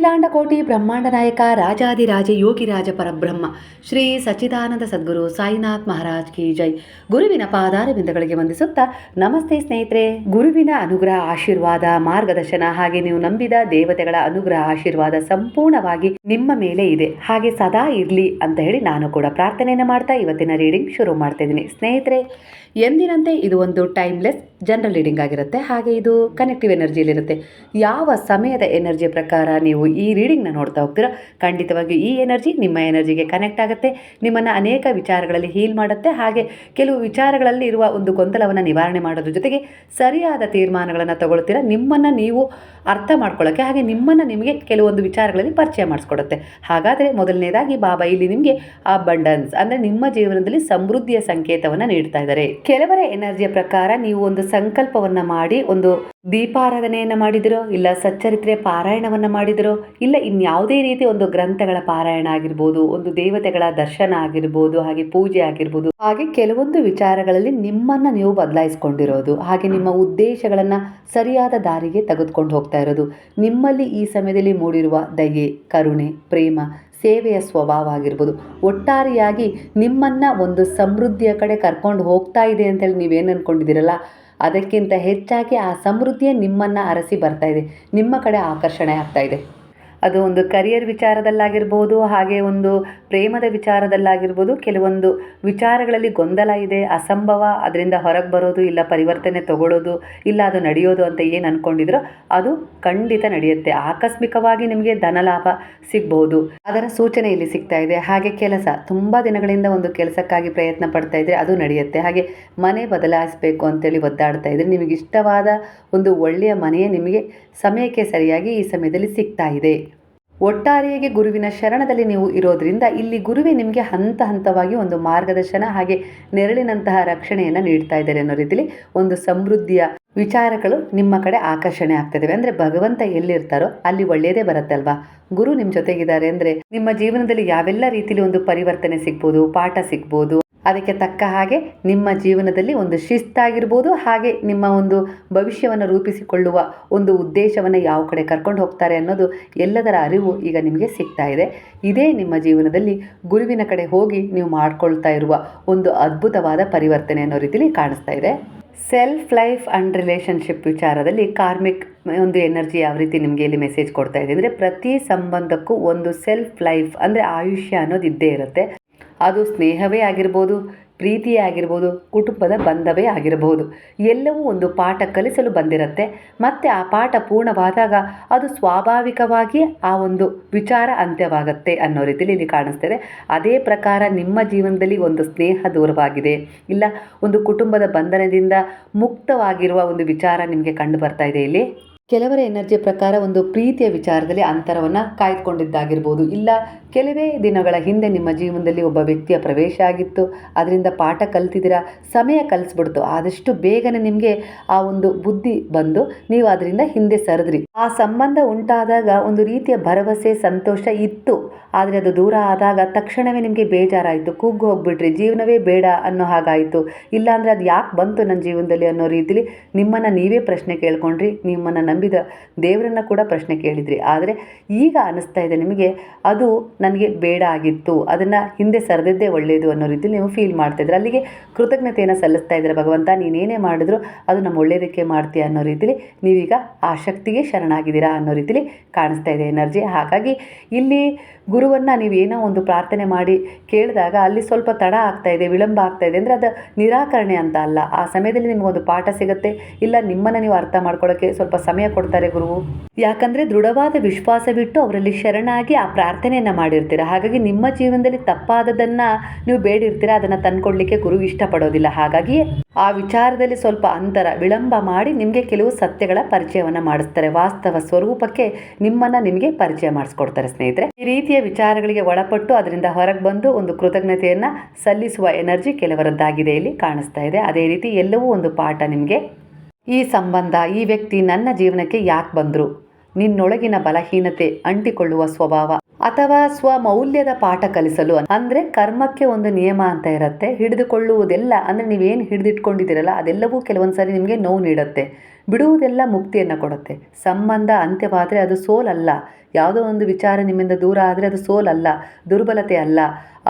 ಅಖಿಲಾಂಡ ಕೋಟಿ ಬ್ರಹ್ಮಾಂಡ ನಾಯಕ ರಾಜಾದಿರಾಜ ಯೋಗಿರಾಜ ಪರಬ್ರಹ್ಮ, ಶ್ರೀ ಸಚ್ಚಿದಾನಂದ ಸದ್ಗುರು ಸಾಯಿನಾಥ್ ಮಹಾರಾಜ್ ಕಿ ಜೈ. ಗುರುವಿನ ಪಾದಾರವಿಂದಗಳಿಗೆ ವಂದಿಸುತ್ತಾ ನಮಸ್ತೆ ಸ್ನೇಹಿತರೆ. ಗುರುವಿನ ಅನುಗ್ರಹ, ಆಶೀರ್ವಾದ, ಮಾರ್ಗದರ್ಶನ ಹಾಗೆ ನೀವು ನಂಬಿದ ದೇವತೆಗಳ ಅನುಗ್ರಹ, ಆಶೀರ್ವಾದ ಸಂಪೂರ್ಣವಾಗಿ ನಿಮ್ಮ ಮೇಲೆ ಇದೆ. ಹಾಗೆ ಸದಾ ಇರಲಿ ಅಂತ ಹೇಳಿ ನಾನು ಕೂಡ ಪ್ರಾರ್ಥನೆಯನ್ನು ಮಾಡ್ತಾ ಇವತ್ತಿನ ರೀಡಿಂಗ್ ಶುರು ಮಾಡ್ತಾ ಇದ್ದೀನಿ. ಸ್ನೇಹಿತರೆ ಎಂದಿನಂತೆ ಇದು ಒಂದು ಟೈಮ್ಲೆಸ್ ಜನರಲ್ ರೀಡಿಂಗ್ ಆಗಿರುತ್ತೆ. ಹಾಗೆ ಇದು ಕನೆಕ್ಟಿವ್ ಎನರ್ಜಿಯಲ್ಲಿರುತ್ತೆ ಯಾವ ಸಮಯದ ಎನರ್ಜಿಯ ಪ್ರಕಾರ ನೀವು ಈ ರೀಡಿಂಗ್ನ ನೋಡ್ತಾ ಹೋಗ್ತೀರಾ ಖಂಡಿತವಾಗಿ ಈ ಎನರ್ಜಿ ನಿಮ್ಮ ಎನರ್ಜಿಗೆ ಕನೆಕ್ಟ್ ಆಗುತ್ತೆ. ನಿಮ್ಮನ್ನು ಅನೇಕ ವಿಚಾರಗಳಲ್ಲಿ ಹೀಲ್ ಮಾಡುತ್ತೆ. ಹಾಗೆ ಕೆಲವು ವಿಚಾರಗಳಲ್ಲಿ ಇರುವ ಒಂದು ಗೊಂದಲವನ್ನು ನಿವಾರಣೆ ಮಾಡೋದ್ರ ಜೊತೆಗೆ ಸರಿಯಾದ ತೀರ್ಮಾನಗಳನ್ನು ತಗೊಳ್ತೀರಾ, ನಿಮ್ಮನ್ನು ನೀವು ಅರ್ಥ ಮಾಡ್ಕೊಳ್ಳೋಕ್ಕೆ ಹಾಗೆ ನಿಮ್ಮನ್ನು ನಿಮಗೆ ಕೆಲವೊಂದು ವಿಚಾರಗಳಲ್ಲಿ ಪರಿಚಯ ಮಾಡಿಸ್ಕೊಡುತ್ತೆ. ಹಾಗಾದರೆ ಮೊದಲನೇದಾಗಿ ಬಾಬಾ ಇಲ್ಲಿ ನಿಮಗೆ ಅಬಂಡನ್ಸ್ ಅಂದರೆ ನಿಮ್ಮ ಜೀವನದಲ್ಲಿ ಸಮೃದ್ಧಿಯ ಸಂಕೇತವನ್ನು ನೀಡ್ತಾ ಇದ್ದಾರೆ. ಕೆಲವರ ಎನರ್ಜಿಯ ಪ್ರಕಾರ ನೀವು ಒಂದು ಸಂಕಲ್ಪವನ್ನು ಮಾಡಿ, ಒಂದು ದೀಪಾರಾಧನೆಯನ್ನ ಮಾಡಿದಿರೋ, ಇಲ್ಲ ಸಚ್ಚರಿತ್ರೆ ಪಾರಾಯಣವನ್ನ ಮಾಡಿದಿರೋ, ಇಲ್ಲ ಇನ್ಯಾವುದೇ ರೀತಿ ಒಂದು ಗ್ರಂಥಗಳ ಪಾರಾಯಣ ಆಗಿರ್ಬೋದು, ಒಂದು ದೇವತೆಗಳ ದರ್ಶನ ಆಗಿರ್ಬೋದು, ಹಾಗೆ ಪೂಜೆ ಆಗಿರ್ಬೋದು, ಹಾಗೆ ಕೆಲವೊಂದು ವಿಚಾರಗಳಲ್ಲಿ ನಿಮ್ಮನ್ನ ನೀವು ಬದಲಾಯಿಸ್ಕೊಂಡಿರೋದು, ಹಾಗೆ ನಿಮ್ಮ ಉದ್ದೇಶಗಳನ್ನ ಸರಿಯಾದ ದಾರಿಗೆ ತೆಗೆದುಕೊಂಡು ಹೋಗ್ತಾ ಇರೋದು. ನಿಮ್ಮಲ್ಲಿ ಈ ಸಮಯದಲ್ಲಿ ಮೂಡಿರುವ ದಯೆ, ಕರುಣೆ, ಪ್ರೇಮ ಸೇವೆಯ ಸ್ವಭಾವ ಆಗಿರ್ಬೋದು. ಒಟ್ಟಾರೆಯಾಗಿ ನಿಮ್ಮನ್ನು ಒಂದು ಸಮೃದ್ಧಿಯ ಕಡೆ ಕರ್ಕೊಂಡು ಹೋಗ್ತಾ ಇದೆ ಅಂತೇಳಿ ನೀವೇನು ಅಂದ್ಕೊಂಡಿದ್ದೀರಲ್ಲ ಅದಕ್ಕಿಂತ ಹೆಚ್ಚಾಗಿ ಆ ಸಮೃದ್ಧಿಯೇ ನಿಮ್ಮನ್ನು ಅರಸಿ ಬರ್ತಾ ಇದೆ. ನಿಮ್ಮ ಕಡೆ ಆಕರ್ಷಣೆ ಆಗ್ತಾ ಇದೆ. ಅದು ಒಂದು ಕರಿಯರ್ ವಿಚಾರದಲ್ಲಾಗಿರ್ಬೋದು, ಹಾಗೆ ಒಂದು ಪ್ರೇಮದ ವಿಚಾರದಲ್ಲಾಗಿರ್ಬೋದು, ಕೆಲವೊಂದು ವಿಚಾರಗಳಲ್ಲಿ ಗೊಂದಲ ಇದೆ, ಅಸಂಭವ, ಅದರಿಂದ ಹೊರಗೆ ಬರೋದು ಇಲ್ಲ, ಪರಿವರ್ತನೆ ತಗೊಳ್ಳೋದು ಇಲ್ಲ, ಅದು ನಡೆಯೋದು ಅಂತ ಏನು ಅಂದ್ಕೊಂಡಿದ್ರೋ ಅದು ಖಂಡಿತ ನಡೆಯುತ್ತೆ. ಆಕಸ್ಮಿಕವಾಗಿ ನಿಮಗೆ ಧನಲಾಭ ಸಿಗ್ಬೋದು. ಅದರ ಸೂಚನೆ ಇಲ್ಲಿ ಸಿಗ್ತಾ ಇದೆ. ಹಾಗೆ ಕೆಲಸ, ತುಂಬ ದಿನಗಳಿಂದ ಒಂದು ಕೆಲಸಕ್ಕಾಗಿ ಪ್ರಯತ್ನ ಪಡ್ತಾ ಇದ್ರೆ ಅದು ನಡೆಯುತ್ತೆ. ಹಾಗೆ ಮನೆ ಬದಲಾಯಿಸಬೇಕು ಅಂತೇಳಿ ಒದ್ದಾಡ್ತಾ ಇದ್ರೆ ನಿಮಗೆ ಇಷ್ಟವಾದ ಒಂದು ಒಳ್ಳೆಯ ಮನೆಯೇ ನಿಮಗೆ ಸಮಯಕ್ಕೆ ಸರಿಯಾಗಿ ಈ ಸಮಯದಲ್ಲಿ ಸಿಗ್ತಾ ಇದೆ. ಒಟ್ಟಾರೆಯಾಗಿ ಗುರುವಿನ ಶರಣದಲ್ಲಿ ನೀವು ಇರೋದ್ರಿಂದ ಇಲ್ಲಿ ಗುರುವೇ ನಿಮಗೆ ಹಂತ ಹಂತವಾಗಿ ಒಂದು ಮಾರ್ಗದರ್ಶನ ಹಾಗೆ ನೆರಳಿನಂತಹ ರಕ್ಷಣೆಯನ್ನು ನೀಡ್ತಾ ಇದ್ದಾರೆ ಅನ್ನೋ ರೀತಿಲಿ ಒಂದು ಸಮೃದ್ಧಿಯ ವಿಚಾರಗಳು ನಿಮ್ಮ ಕಡೆ ಆಕರ್ಷಣೆ ಆಗ್ತದವೆ. ಅಂದರೆ ಭಗವಂತ ಎಲ್ಲಿರ್ತಾರೋ ಅಲ್ಲಿ ಒಳ್ಳೆಯದೇ ಬರುತ್ತಲ್ವಾ? ಗುರು ನಿಮ್ಮ ಜೊತೆಗಿದ್ದಾರೆ ಅಂದರೆ ನಿಮ್ಮ ಜೀವನದಲ್ಲಿ ಯಾವೆಲ್ಲ ರೀತಿಲಿ ಒಂದು ಪರಿವರ್ತನೆ ಸಿಗ್ಬೋದು, ಪಾಠ ಸಿಗ್ಬೋದು? ಅದಕ್ಕೆ ತಕ್ಕ ಹಾಗೆ ನಿಮ್ಮ ಜೀವನದಲ್ಲಿ ಒಂದು ಶಿಸ್ತಾಗಿರ್ಬೋದು, ಹಾಗೆ ನಿಮ್ಮ ಒಂದು ಭವಿಷ್ಯವನ್ನು ರೂಪಿಸಿಕೊಳ್ಳುವ ಒಂದು ಉದ್ದೇಶವನ್ನು ಯಾವ ಕಡೆ ಕರ್ಕೊಂಡು ಹೋಗ್ತಾರೆ ಅನ್ನೋದು ಎಲ್ಲದರ ಅರಿವು ಈಗ ನಿಮಗೆ ಸಿಗ್ತಾ ಇದೆ. ಇದೇ ನಿಮ್ಮ ಜೀವನದಲ್ಲಿ ಗುರುವಿನ ಕಡೆ ಹೋಗಿ ನೀವು ಮಾಡಿಕೊಳ್ತಾ ಇರುವ ಒಂದು ಅದ್ಭುತವಾದ ಪರಿವರ್ತನೆ ಅನ್ನೋ ರೀತಿಯಲ್ಲಿ ಕಾಣಿಸ್ತಾ ಇದೆ. ಸೆಲ್ಫ್ ಲೈಫ್ ಆ್ಯಂಡ್ ರಿಲೇಷನ್ಶಿಪ್ ವಿಚಾರದಲ್ಲಿ ಕಾರ್ಮಿಕ್ ಒಂದು ಎನರ್ಜಿ ಯಾವ ರೀತಿ ನಿಮಗೆ ಇಲ್ಲಿ ಮೆಸೇಜ್ ಕೊಡ್ತಾ ಇದೆ ಅಂದರೆ ಪ್ರತಿ ಸಂಬಂಧಕ್ಕೂ ಒಂದು ಸೆಲ್ಫ್ ಲೈಫ್ ಅಂದರೆ ಆಯುಷ್ಯ ಅನ್ನೋದು ಇದ್ದೇ ಇರುತ್ತೆ. ಅದು ಸ್ನೇಹವೇ ಆಗಿರ್ಬೋದು, ಪ್ರೀತಿಯೇ ಆಗಿರ್ಬೋದು, ಕುಟುಂಬದ ಬಂಧವೇ ಆಗಿರಬಹುದು ಎಲ್ಲವೂ ಒಂದು ಪಾಠ ಕಲಿಸಲು ಬಂದಿರುತ್ತೆ. ಮತ್ತು ಆ ಪಾಠ ಪೂರ್ಣವಾದಾಗ ಅದು ಸ್ವಾಭಾವಿಕವಾಗಿ ಆ ಒಂದು ವಿಚಾರ ಅಂತ್ಯವಾಗುತ್ತೆ ಅನ್ನೋ ರೀತಿಯಲ್ಲಿ ಇಲ್ಲಿ ಕಾಣಿಸ್ತದೆ. ಅದೇ ಪ್ರಕಾರ ನಿಮ್ಮ ಜೀವನದಲ್ಲಿ ಒಂದು ಸ್ನೇಹ ದೂರವಾಗಿದೆ. ಇಲ್ಲ, ಒಂದು ಕುಟುಂಬದ ಬಂಧನದಿಂದ ಮುಕ್ತವಾಗಿರುವ ಒಂದು ವಿಚಾರ ನಿಮಗೆ ಕಂಡು ಬರ್ತಾ ಇದೆ ಇಲ್ಲಿ. ಕೆಲವರ ಎನರ್ಜಿ ಪ್ರಕಾರ ಒಂದು ಪ್ರೀತಿಯ ವಿಚಾರದಲ್ಲಿ ಅಂತರವನ್ನು ಕಾಯ್ದುಕೊಂಡಿದ್ದಾಗಿರ್ಬೋದು. ಇಲ್ಲ, ಕೆಲವೇ ದಿನಗಳ ಹಿಂದೆ ನಿಮ್ಮ ಜೀವನದಲ್ಲಿ ಒಬ್ಬ ವ್ಯಕ್ತಿಯ ಪ್ರವೇಶ ಆಗಿತ್ತು. ಅದರಿಂದ ಪಾಠ ಕಲ್ತಿದ್ದೀರಾ? ಸಮಯ ಕಲಿಸ್ಬಿಡ್ತು. ಆದಷ್ಟು ಬೇಗನೆ ನಿಮಗೆ ಆ ಒಂದು ಬುದ್ಧಿ ಬಂದು ನೀವು ಅದರಿಂದ ಹಿಂದೆ ಸರಿದ್ರಿ. ಆ ಸಂಬಂಧ ಉಂಟಾದಾಗ ಒಂದು ರೀತಿಯ ಭರವಸೆ, ಸಂತೋಷ ಇತ್ತು. ಆದರೆ ಅದು ದೂರ ಆದಾಗ ತಕ್ಷಣವೇ ನಿಮಗೆ ಬೇಜಾರಾಯಿತು. ಕುಗ್ಗು ಹೋಗ್ಬಿಟ್ರಿ. ಜೀವನವೇ ಬೇಡ ಅನ್ನೋ ಹಾಗಾಯಿತು. ಇಲ್ಲಾಂದರೆ ಅದು ಯಾಕೆ ಬಂತು ನನ್ನ ಜೀವನದಲ್ಲಿ ಅನ್ನೋ ರೀತಿಲಿ ನಿಮ್ಮನ್ನು ನೀವೇ ಪ್ರಶ್ನೆ ಕೇಳ್ಕೊಂಡ್ರಿ. ನಿಮ್ಮನ್ನು ನಂಬಿದ ದೇವರನ್ನು ಕೂಡ ಪ್ರಶ್ನೆ ಕೇಳಿದ್ರಿ. ಆದರೆ ಈಗ ಅನಿಸ್ತಾ ಇದೆ ನಿಮಗೆ, ಅದು ನನಗೆ ಬೇಡ ಆಗಿತ್ತು, ಅದನ್ನು ಹಿಂದೆ ಸರಿದಿದ್ದೇ ಒಳ್ಳೆಯದು ಅನ್ನೋ ರೀತಿಯಲ್ಲಿ ನೀವು ಫೀಲ್ ಮಾಡ್ತಾ ಅಲ್ಲಿಗೆ ಕೃತಜ್ಞತೆಯನ್ನು ಸಲ್ಲಿಸ್ತಾ ಇದ್ದಾರೆ ಭಗವಂತ? ನೀನೇನೇ ಮಾಡಿದ್ರು ಅದು ನಮ್ಮ ಒಳ್ಳೆಯದಕ್ಕೆ ಮಾಡ್ತೀಯ ಅನ್ನೋ ರೀತಿಲಿ ನೀವೀಗ ಆ ಶಕ್ತಿಗೆ ಶರಣಾಗಿದ್ದೀರಾ ಅನ್ನೋ ರೀತಿಲಿ ಕಾಣಿಸ್ತಾ ಇದೆ ಎನರ್ಜಿ. ಹಾಗಾಗಿ ಇಲ್ಲಿ ಗುರುವನ್ನು ಏನೋ ಒಂದು ಪ್ರಾರ್ಥನೆ ಮಾಡಿ ಕೇಳಿದಾಗ ಅಲ್ಲಿ ಸ್ವಲ್ಪ ತಡ ಆಗ್ತಾ ಇದೆ, ವಿಳಂಬ ಆಗ್ತಾ ಇದೆ ಅಂದರೆ ಅದು ನಿರಾಕರಣೆ ಅಂತ ಅಲ್ಲ. ಆ ಸಮಯದಲ್ಲಿ ನಿಮಗೊಂದು ಪಾಠ ಸಿಗುತ್ತೆ. ಇಲ್ಲ, ನಿಮ್ಮನ್ನು ನೀವು ಅರ್ಥ ಮಾಡ್ಕೊಳ್ಳೋಕ್ಕೆ ಸ್ವಲ್ಪ ಸಮಯ ಕೊಡ್ತಾರೆ ಗುರುವು. ಯಾಕಂದರೆ ದೃಢವಾದ ವಿಶ್ವಾಸವಿಟ್ಟು ಅವರಲ್ಲಿ ಶರಣಾಗಿ ಆ ಪ್ರಾರ್ಥನೆಯನ್ನು ಮಾಡಿರ್ತೀರ. ಹಾಗಾಗಿ ನಿಮ್ಮ ಜೀವನದಲ್ಲಿ ತಪ್ಪಾದದನ್ನು ನೀವು ಬೇಡಿರ್ತೀರ, ಅದನ್ನು ತಂದ್ಕೊಡ್ಲಿಕ್ಕೆ ಗುರು ಇಷ್ಟಪಡೋದಿಲ್ಲ. ಹಾಗಾಗಿ ಆ ವಿಚಾರದಲ್ಲಿ ಸ್ವಲ್ಪ ಅಂತರ, ವಿಳಂಬ ಮಾಡಿ ನಿಮಗೆ ಕೆಲವು ಸತ್ಯಗಳ ಪರಿಚಯವನ್ನು ಮಾಡಿಸ್ತಾರೆ. ವಾಸ್ತವ ಸ್ವರೂಪಕ್ಕೆ ನಿಮ್ಮನ್ನು ನಿಮಗೆ ಪರಿಚಯ ಮಾಡಿಸ್ಕೊಡ್ತಾರೆ ಸ್ನೇಹಿತರೆ. ಈ ರೀತಿಯ ವಿಚಾರಗಳಿಗೆ ಒಳಪಟ್ಟು ಅದರಿಂದ ಹೊರಗೆ ಬಂದು ಒಂದು ಕೃತಜ್ಞತೆಯನ್ನು ಸಲ್ಲಿಸುವ ಎನರ್ಜಿ ಕೆಲವರದ್ದಾಗಿದೆ ಇಲ್ಲಿ ಕಾಣಿಸ್ತಾ ಇದೆ. ಅದೇ ರೀತಿ ಎಲ್ಲವೂ ಒಂದು ಪಾಠ ನಿಮಗೆ. ಈ ಸಂಬಂಧ ಈ ವ್ಯಕ್ತಿ ನನ್ನ ಜೀವನಕ್ಕೆ ಯಾಕೆ ಬಂದರು? ನಿನ್ನೊಳಗಿನ ಬಲಹೀನತೆ ಅಂಟಿಕೊಳ್ಳುವ ಸ್ವಭಾವ ಅಥವಾ ಸ್ವಮೌಲ್ಯದ ಪಾಠ ಕಲಿಸಲು ಅಂದ್ರೆ ಕರ್ಮಕ್ಕೆ ಒಂದು ನಿಯಮ ಅಂತ ಇರುತ್ತೆ. ಹಿಡಿದುಕೊಳ್ಳುವುದೆಲ್ಲ ಅಂದ್ರೆ ನೀವೇನು ಹಿಡಿದಿಟ್ಕೊಂಡಿದ್ದೀರಲ್ಲ ಅದೆಲ್ಲವೂ ಕೆಲವೊಂದು ಸಾರಿ ನಿಮಗೆ ನೋವು ನೀಡುತ್ತೆ. ಬಿಡುವುದೆಲ್ಲ ಮುಕ್ತಿಯನ್ನು ಕೊಡುತ್ತೆ. ಸಂಬಂಧ ಅಂತ್ಯವಾದರೆ ಅದು ಸೋಲಲ್ಲ. ಯಾವುದೋ ಒಂದು ವಿಚಾರ ನಿಮ್ಮಿಂದ ದೂರ ಆದರೆ ಅದು ಸೋಲಲ್ಲ, ದುರ್ಬಲತೆ ಅಲ್ಲ.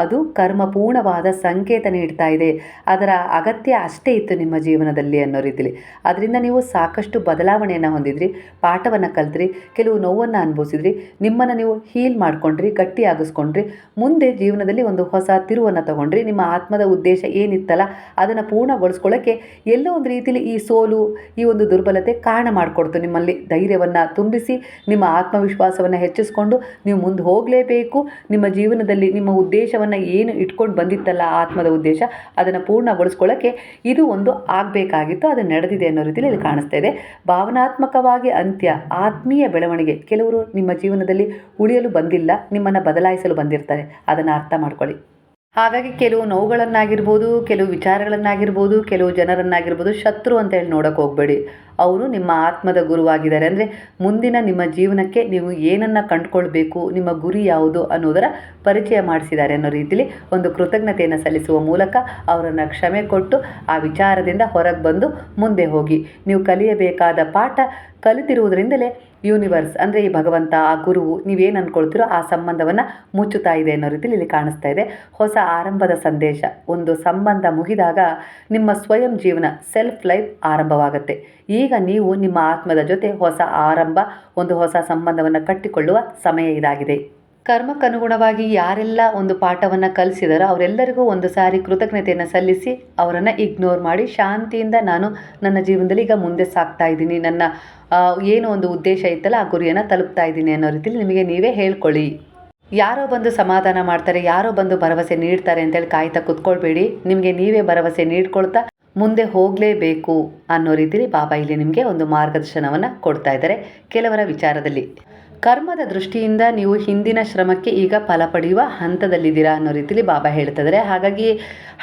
ಅದು ಕರ್ಮಪೂರ್ಣವಾದ ಸಂಕೇತ ನೀಡ್ತಾ ಇದೆ. ಅದರ ಅಗತ್ಯ ಅಷ್ಟೇ ಇತ್ತು ನಿಮ್ಮ ಜೀವನದಲ್ಲಿ ಅನ್ನೋ ರೀತಿಲಿ. ಅದರಿಂದ ನೀವು ಸಾಕಷ್ಟು ಬದಲಾವಣೆಯನ್ನು ಹೊಂದಿದ್ರಿ, ಪಾಠವನ್ನು ಕಲಿತ್ರಿ, ಕೆಲವು ನೋವನ್ನು ಅನುಭವಿಸಿದ್ರಿ, ನಿಮ್ಮನ್ನು ನೀವು ಹೀಲ್ ಮಾಡ್ಕೊಂಡ್ರಿ, ಗಟ್ಟಿಯಾಗಿಸ್ಕೊಂಡ್ರಿ, ಮುಂದೆ ಜೀವನದಲ್ಲಿ ಒಂದು ಹೊಸ ತಿರುವನ್ನು ತಗೊಂಡ್ರಿ, ನಿಮ್ಮ ಆತ್ಮದ ಉದ್ದೇಶ ಏನಿತ್ತಲ್ಲ, ಅದನ್ನು ಪೂರ್ಣಗೊಳಿಸ್ಕೊಳ್ಳೋಕ್ಕೆ ಎಲ್ಲೋ ಒಂದು ರೀತಿಲಿ ಈ ಸೋಲು, ಈ ಒಂದು ದುರ್ಬಲತೆ ಕಾರಣ ಮಾಡಿಕೊಡ್ತು. ನಿಮ್ಮಲ್ಲಿ ಧೈರ್ಯವನ್ನು ತುಂಬಿಸಿ, ನಿಮ್ಮ ಆತ್ಮವಿಶ್ವಾಸವನ್ನು ಹೆಚ್ಚಿಸಿಕೊಂಡು ನೀವು ಮುಂದೆ ಹೋಗಲೇಬೇಕು. ನಿಮ್ಮ ಜೀವನದಲ್ಲಿ ನಿಮ್ಮ ಉದ್ದೇಶವನ್ನು ಏನು ಇಟ್ಕೊಂಡು ಬಂದಿತ್ತಲ್ಲ ಆತ್ಮದ ಉದ್ದೇಶ, ಅದನ್ನು ಪೂರ್ಣಗೊಳಿಸ್ಕೊಳ್ಳೋಕ್ಕೆ ಇದು ಒಂದು ಆಗಬೇಕಾಗಿತ್ತು. ಅದು ನಡೆದಿದೆ ಅನ್ನೋ ರೀತಿಯಲ್ಲಿ ಇಲ್ಲಿ ಕಾಣಿಸ್ತಾ ಇದೆ. ಭಾವನಾತ್ಮಕವಾಗಿ ಅಂತ್ಯ, ಆತ್ಮೀಯ ಬೆಳವಣಿಗೆ ಕೆಲವರು ನಿಮ್ಮ ಜೀವನದಲ್ಲಿ ಉಳಿಯಲು ಬಂದಿಲ್ಲ, ನಿಮ್ಮನ್ನು ಬದಲಾಯಿಸಲು ಬಂದಿರ್ತಾರೆ. ಅದನ್ನು ಅರ್ಥ ಮಾಡ್ಕೊಳ್ಳಿ. ಹಾಗಾಗಿ ಕೆಲವು ನೋವುಗಳನ್ನಾಗಿರ್ಬೋದು, ಕೆಲವು ವಿಚಾರಗಳನ್ನಾಗಿರ್ಬೋದು, ಕೆಲವು ಜನರನ್ನಾಗಿರ್ಬೋದು ಶತ್ರು ಅಂತ ಹೇಳಿ ನೋಡೋಕೆ ಹೋಗಬೇಡಿ. ಅವರು ನಿಮ್ಮ ಆತ್ಮದ ಗುರುವಾಗಿದ್ದಾರೆ. ಅಂದರೆ ಮುಂದಿನ ನಿಮ್ಮ ಜೀವನಕ್ಕೆ ನೀವು ಏನನ್ನು ಕಂಡುಕೊಳ್ಬೇಕು, ನಿಮ್ಮ ಗುರಿ ಯಾವುದು ಅನ್ನೋದರ ಪರಿಚಯ ಮಾಡಿಸಿದ್ದಾರೆ ಅನ್ನೋ ರೀತಿಲಿ ಒಂದು ಕೃತಜ್ಞತೆಯನ್ನು ಸಲ್ಲಿಸುವ ಮೂಲಕ ಅವರನ್ನು ಕ್ಷಮೆ ಕೊಟ್ಟು ಆ ವಿಚಾರದಿಂದ ಹೊರಗೆ ಬಂದು ಮುಂದೆ ಹೋಗಿ. ನೀವು ಕಲಿಯಬೇಕಾದ ಪಾಠ ಕಲಿತಿರುವುದರಿಂದಲೇ ಯೂನಿವರ್ಸ್ ಅಂದರೆ ಈ ಭಗವಂತ, ಆ ಗುರುವು, ನೀವೇನು ಅಂದ್ಕೊಳ್ತೀರೋ ಆ ಸಂಬಂಧವನ್ನು ಮುಚ್ಚುತ್ತಾ ಇದೆ ಅನ್ನೋ ರೀತಿಲಿ ಇಲ್ಲಿ ಕಾಣಿಸ್ತಾ ಇದೆ. ಹೊಸ ಆರಂಭದ ಸಂದೇಶ. ಒಂದು ಸಂಬಂಧ ಮುಗಿದಾಗ ನಿಮ್ಮ ಸ್ವಯಂ ಜೀವನ ಸೆಲ್ಫ್ ಲೈಫ್ ಆರಂಭವಾಗುತ್ತೆ. ಈಗ ನೀವು ನಿಮ್ಮ ಆತ್ಮದ ಜೊತೆ ಹೊಸ ಆರಂಭ, ಒಂದು ಹೊಸ ಸಂಬಂಧವನ್ನು ಕಟ್ಟಿಕೊಳ್ಳುವ ಸಮಯ ಇದಾಗಿದೆ. ಕರ್ಮಕ್ಕನುಗುಣವಾಗಿ ಯಾರೆಲ್ಲ ಒಂದು ಪಾಠವನ್ನು ಕಲಿಸಿದರೋ ಅವರೆಲ್ಲರಿಗೂ ಒಂದು ಸಾರಿ ಕೃತಜ್ಞತೆಯನ್ನು ಸಲ್ಲಿಸಿ ಅವರನ್ನು ಇಗ್ನೋರ್ ಮಾಡಿ ಶಾಂತಿಯಿಂದ ನಾನು ನನ್ನ ಜೀವನದಲ್ಲಿ ಈಗ ಮುಂದೆ ಸಾಗ್ತಾ ಇದ್ದೀನಿ. ನನ್ನ ಏನು ಒಂದು ಉದ್ದೇಶ ಇತ್ತಲ್ಲ ಆ ಗುರಿಯನ್ನು ತಲುಪ್ತಾ ಇದ್ದೀನಿ ಅನ್ನೋ ರೀತಿಯಲ್ಲಿ ನಿಮಗೆ ನೀವೇ ಹೇಳ್ಕೊಳ್ಳಿ. ಯಾರೋ ಬಂದು ಸಮಾಧಾನ ಮಾಡ್ತಾರೆ, ಯಾರೋ ಬಂದು ಭರವಸೆ ನೀಡ್ತಾರೆ ಅಂತೇಳಿ ಕಾಯ್ತಾ ಕುತ್ಕೊಳ್ಬೇಡಿ. ನಿಮಗೆ ನೀವೇ ಭರವಸೆ ನೀಡ್ಕೊಳ್ತಾ ಮುಂದೆ ಹೋಗಲೇಬೇಕು ಅನ್ನೋ ರೀತಿಲಿ ಬಾಬಾ ಇಲ್ಲಿ ನಿಮಗೆ ಒಂದು ಮಾರ್ಗದರ್ಶನವನ್ನು ಕೊಡ್ತಾ ಇದ್ದಾರೆ. ಕೆಲವರ ವಿಚಾರದಲ್ಲಿ. ಕರ್ಮದ ದೃಷ್ಟಿಯಿಂದ ನೀವು ಹಿಂದಿನ ಶ್ರಮಕ್ಕೆ ಈಗ ಫಲ ಪಡೆಯುವ ಹಂತದಲ್ಲಿದ್ದೀರಾ ಅನ್ನೋ ರೀತಿಲಿ ಬಾಬಾ ಹೇಳ್ತಿದ್ದಾರೆ ಹಾಗಾಗಿ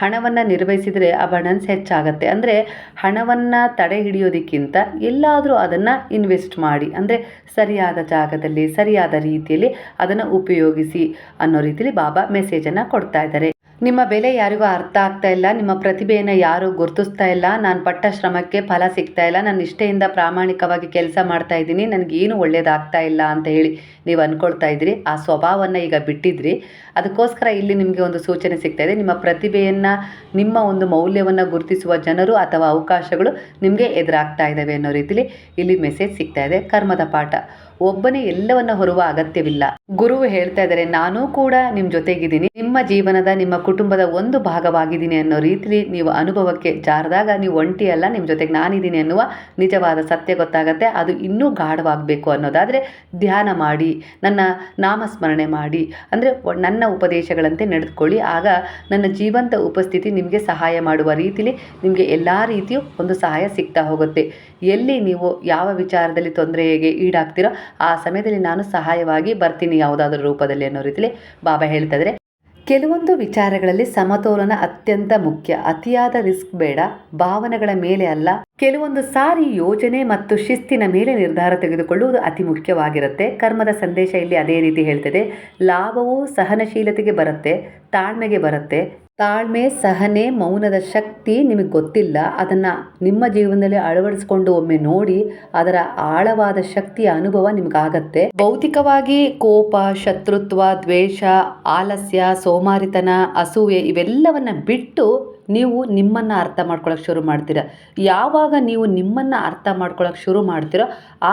ಹಣವನ್ನು ನಿರ್ವಹಿಸಿದರೆ ಅಬಂಡೆನ್ಸ್ ಹೆಚ್ಚಾಗತ್ತೆ. ಅಂದರೆ ಹಣವನ್ನು ತಡೆ ಹಿಡಿಯೋದಕ್ಕಿಂತ ಎಲ್ಲಾದರೂ ಅದನ್ನು ಇನ್ವೆಸ್ಟ್ ಮಾಡಿ, ಅಂದರೆ ಸರಿಯಾದ ಜಾಗದಲ್ಲಿ, ಸರಿಯಾದ ರೀತಿಯಲ್ಲಿ ಅದನ್ನು ಉಪಯೋಗಿಸಿ ಅನ್ನೋ ರೀತಿಲಿ ಬಾಬಾ ಮೆಸೇಜನ್ನು ಕೊಡ್ತಾ ಇದ್ದಾರೆ. ನಿಮ್ಮ ಬೆಲೆ ಯಾರಿಗೂ ಅರ್ಥ ಆಗ್ತಾ ಇಲ್ಲ, ನಿಮ್ಮ ಪ್ರತಿಭೆಯನ್ನು ಯಾರೂ ಗುರುತಿಸ್ತಾ ಇಲ್ಲ, ನಾನು ಪಟ್ಟ ಶ್ರಮಕ್ಕೆ ಫಲ ಸಿಗ್ತಾ ಇಲ್ಲ ನಾನು ನಿಷ್ಠೆಯಿಂದ ಪ್ರಾಮಾಣಿಕವಾಗಿ ಕೆಲಸ ಮಾಡ್ತಾ ಇದ್ದೀನಿ ನನಗೇನು ಒಳ್ಳೇದಾಗ್ತಾ ಇಲ್ಲ ಅಂತ ಹೇಳಿ ನೀವು ಅಂದ್ಕೊಳ್ತಾ ಇದ್ರಿ ಆ ಸ್ವಭಾವವನ್ನು ಈಗ ಬಿಟ್ಟಿದ್ರಿ ಅದಕ್ಕೋಸ್ಕರ ಇಲ್ಲಿ ನಿಮಗೆ ಒಂದು ಸೂಚನೆ ಸಿಗ್ತಾ ಇದೆ, ನಿಮ್ಮ ಪ್ರತಿಭೆಯನ್ನು, ನಿಮ್ಮ ಒಂದು ಮೌಲ್ಯವನ್ನು ಗುರುತಿಸುವ ಜನರು ಅಥವಾ ಅವಕಾಶಗಳು ನಿಮಗೆ ಎದುರಾಗ್ತಾ ಇದ್ದಾವೆ ಅನ್ನೋ ರೀತಿಲಿ ಇಲ್ಲಿ ಮೆಸೇಜ್ ಸಿಗ್ತಾ ಇದೆ. ಕರ್ಮದ ಪಾಠ. ಒಬ್ಬನೇ ಎಲ್ಲವನ್ನ ಹೊರುವ ಅಗತ್ಯವಿಲ್ಲ. ಗುರುವು ಹೇಳ್ತಾ ಇದ್ದಾರೆ, ನಾನೂ ಕೂಡ ನಿಮ್ಮ ಜೊತೆಗಿದ್ದೀನಿ. ನಿಮ್ಮ ಜೀವನದ, ನಿಮ್ಮ ಕುಟುಂಬದ ಒಂದು ಭಾಗವಾಗಿದ್ದೀನಿ ಅನ್ನೋ ರೀತಿಲಿ ನೀವು ಅನುಭವಕ್ಕೆ ಜಾರದಾಗ ನೀವು ಒಂಟಿ ಅಲ್ಲ ನಿಮ್ಮ ಜೊತೆಗೆ ನಾನಿದ್ದೀನಿ ಅನ್ನುವ ನಿಜವಾದ ಸತ್ಯ ಗೊತ್ತಾಗತ್ತೆ. ಅದು ಇನ್ನೂ ಗಾಢವಾಗಬೇಕು ಅನ್ನೋದಾದರೆ ಧ್ಯಾನ ಮಾಡಿ, ನನ್ನ ನಾಮಸ್ಮರಣೆ ಮಾಡಿ, ಅಂದರೆ ನನ್ನ ಉಪದೇಶಗಳಂತೆ ನಡೆದುಕೊಳ್ಳಿ. ಆಗ ನನ್ನ ಜೀವಂತ ಉಪಸ್ಥಿತಿ ನಿಮಗೆ ಸಹಾಯ ಮಾಡುವ ರೀತಿಲಿ ನಿಮಗೆ ಎಲ್ಲ ರೀತಿಯೂ ಒಂದು ಸಹಾಯ ಸಿಗ್ತಾ ಹೋಗುತ್ತೆ. ಎಲ್ಲಿ ನೀವು ಯಾವ ವಿಚಾರದಲ್ಲಿ ತೊಂದರೆಗೆ ಈಡಾಗ್ತಿರೋ ಆ ಸಮಯದಲ್ಲಿ ನಾನು ಸಹಾಯವಾಗಿ ಬರ್ತೀನಿ ಯಾವುದಾದ್ರೂ ರೂಪದಲ್ಲಿ ಅನ್ನೋ ರೀತಿಲಿ ಬಾಬಾ ಹೇಳ್ತಾ ಕೆಲವೊಂದು ವಿಚಾರಗಳಲ್ಲಿ ಸಮತೋಲನ ಅತ್ಯಂತ ಮುಖ್ಯ. ಅತಿಯಾದ ರಿಸ್ಕ್ ಬೇಡ. ಭಾವನೆಗಳ ಮೇಲೆ ಅಲ್ಲ. ಕೆಲವೊಂದು ಸಾರಿ ಯೋಜನೆ ಮತ್ತು ಶಿಸ್ತಿನ ಮೇಲೆ ನಿರ್ಧಾರ ತೆಗೆದುಕೊಳ್ಳುವುದು ಅತಿ ಮುಖ್ಯವಾಗಿರುತ್ತೆ. ಕರ್ಮದ ಸಂದೇಶ ಇಲ್ಲಿ ಅದೇ ರೀತಿ ಹೇಳ್ತದೆ. ಲಾಭವು ಸಹನಶೀಲತೆಗೆ ಬರುತ್ತೆ. ತಾಳ್ಮೆಗೆ ಬರುತ್ತೆ. ತಾಳ್ಮೆ, ಸಹನೆ, ಮೌನದ ಶಕ್ತಿ ನಿಮಗೆ ಗೊತ್ತಿಲ್ಲ. ಅದನ್ನು ನಿಮ್ಮ ಜೀವನದಲ್ಲಿ ಅಳವಡಿಸ್ಕೊಂಡು ಒಮ್ಮೆ ನೋಡಿ ಅದರ ಆಳವಾದ ಶಕ್ತಿಯ ಅನುಭವ ನಿಮಗಾಗತ್ತೆ. ಭೌತಿಕವಾಗಿ ಕೋಪ, ಶತ್ರುತ್ವ, ದ್ವೇಷ, ಆಲಸ್ಯ, ಸೋಮಾರಿತನ, ಅಸೂಯೆ ಇವೆಲ್ಲವನ್ನು ಬಿಟ್ಟು ನೀವು ನಿಮ್ಮನ್ನು ಅರ್ಥ ಮಾಡ್ಕೊಳಕ್ಕೆ ಶುರು ಮಾಡ್ತೀರ. ಯಾವಾಗ ನೀವು ನಿಮ್ಮನ್ನು ಅರ್ಥ ಮಾಡ್ಕೊಳಕ್ಕೆ ಶುರು ಮಾಡ್ತೀರೋ,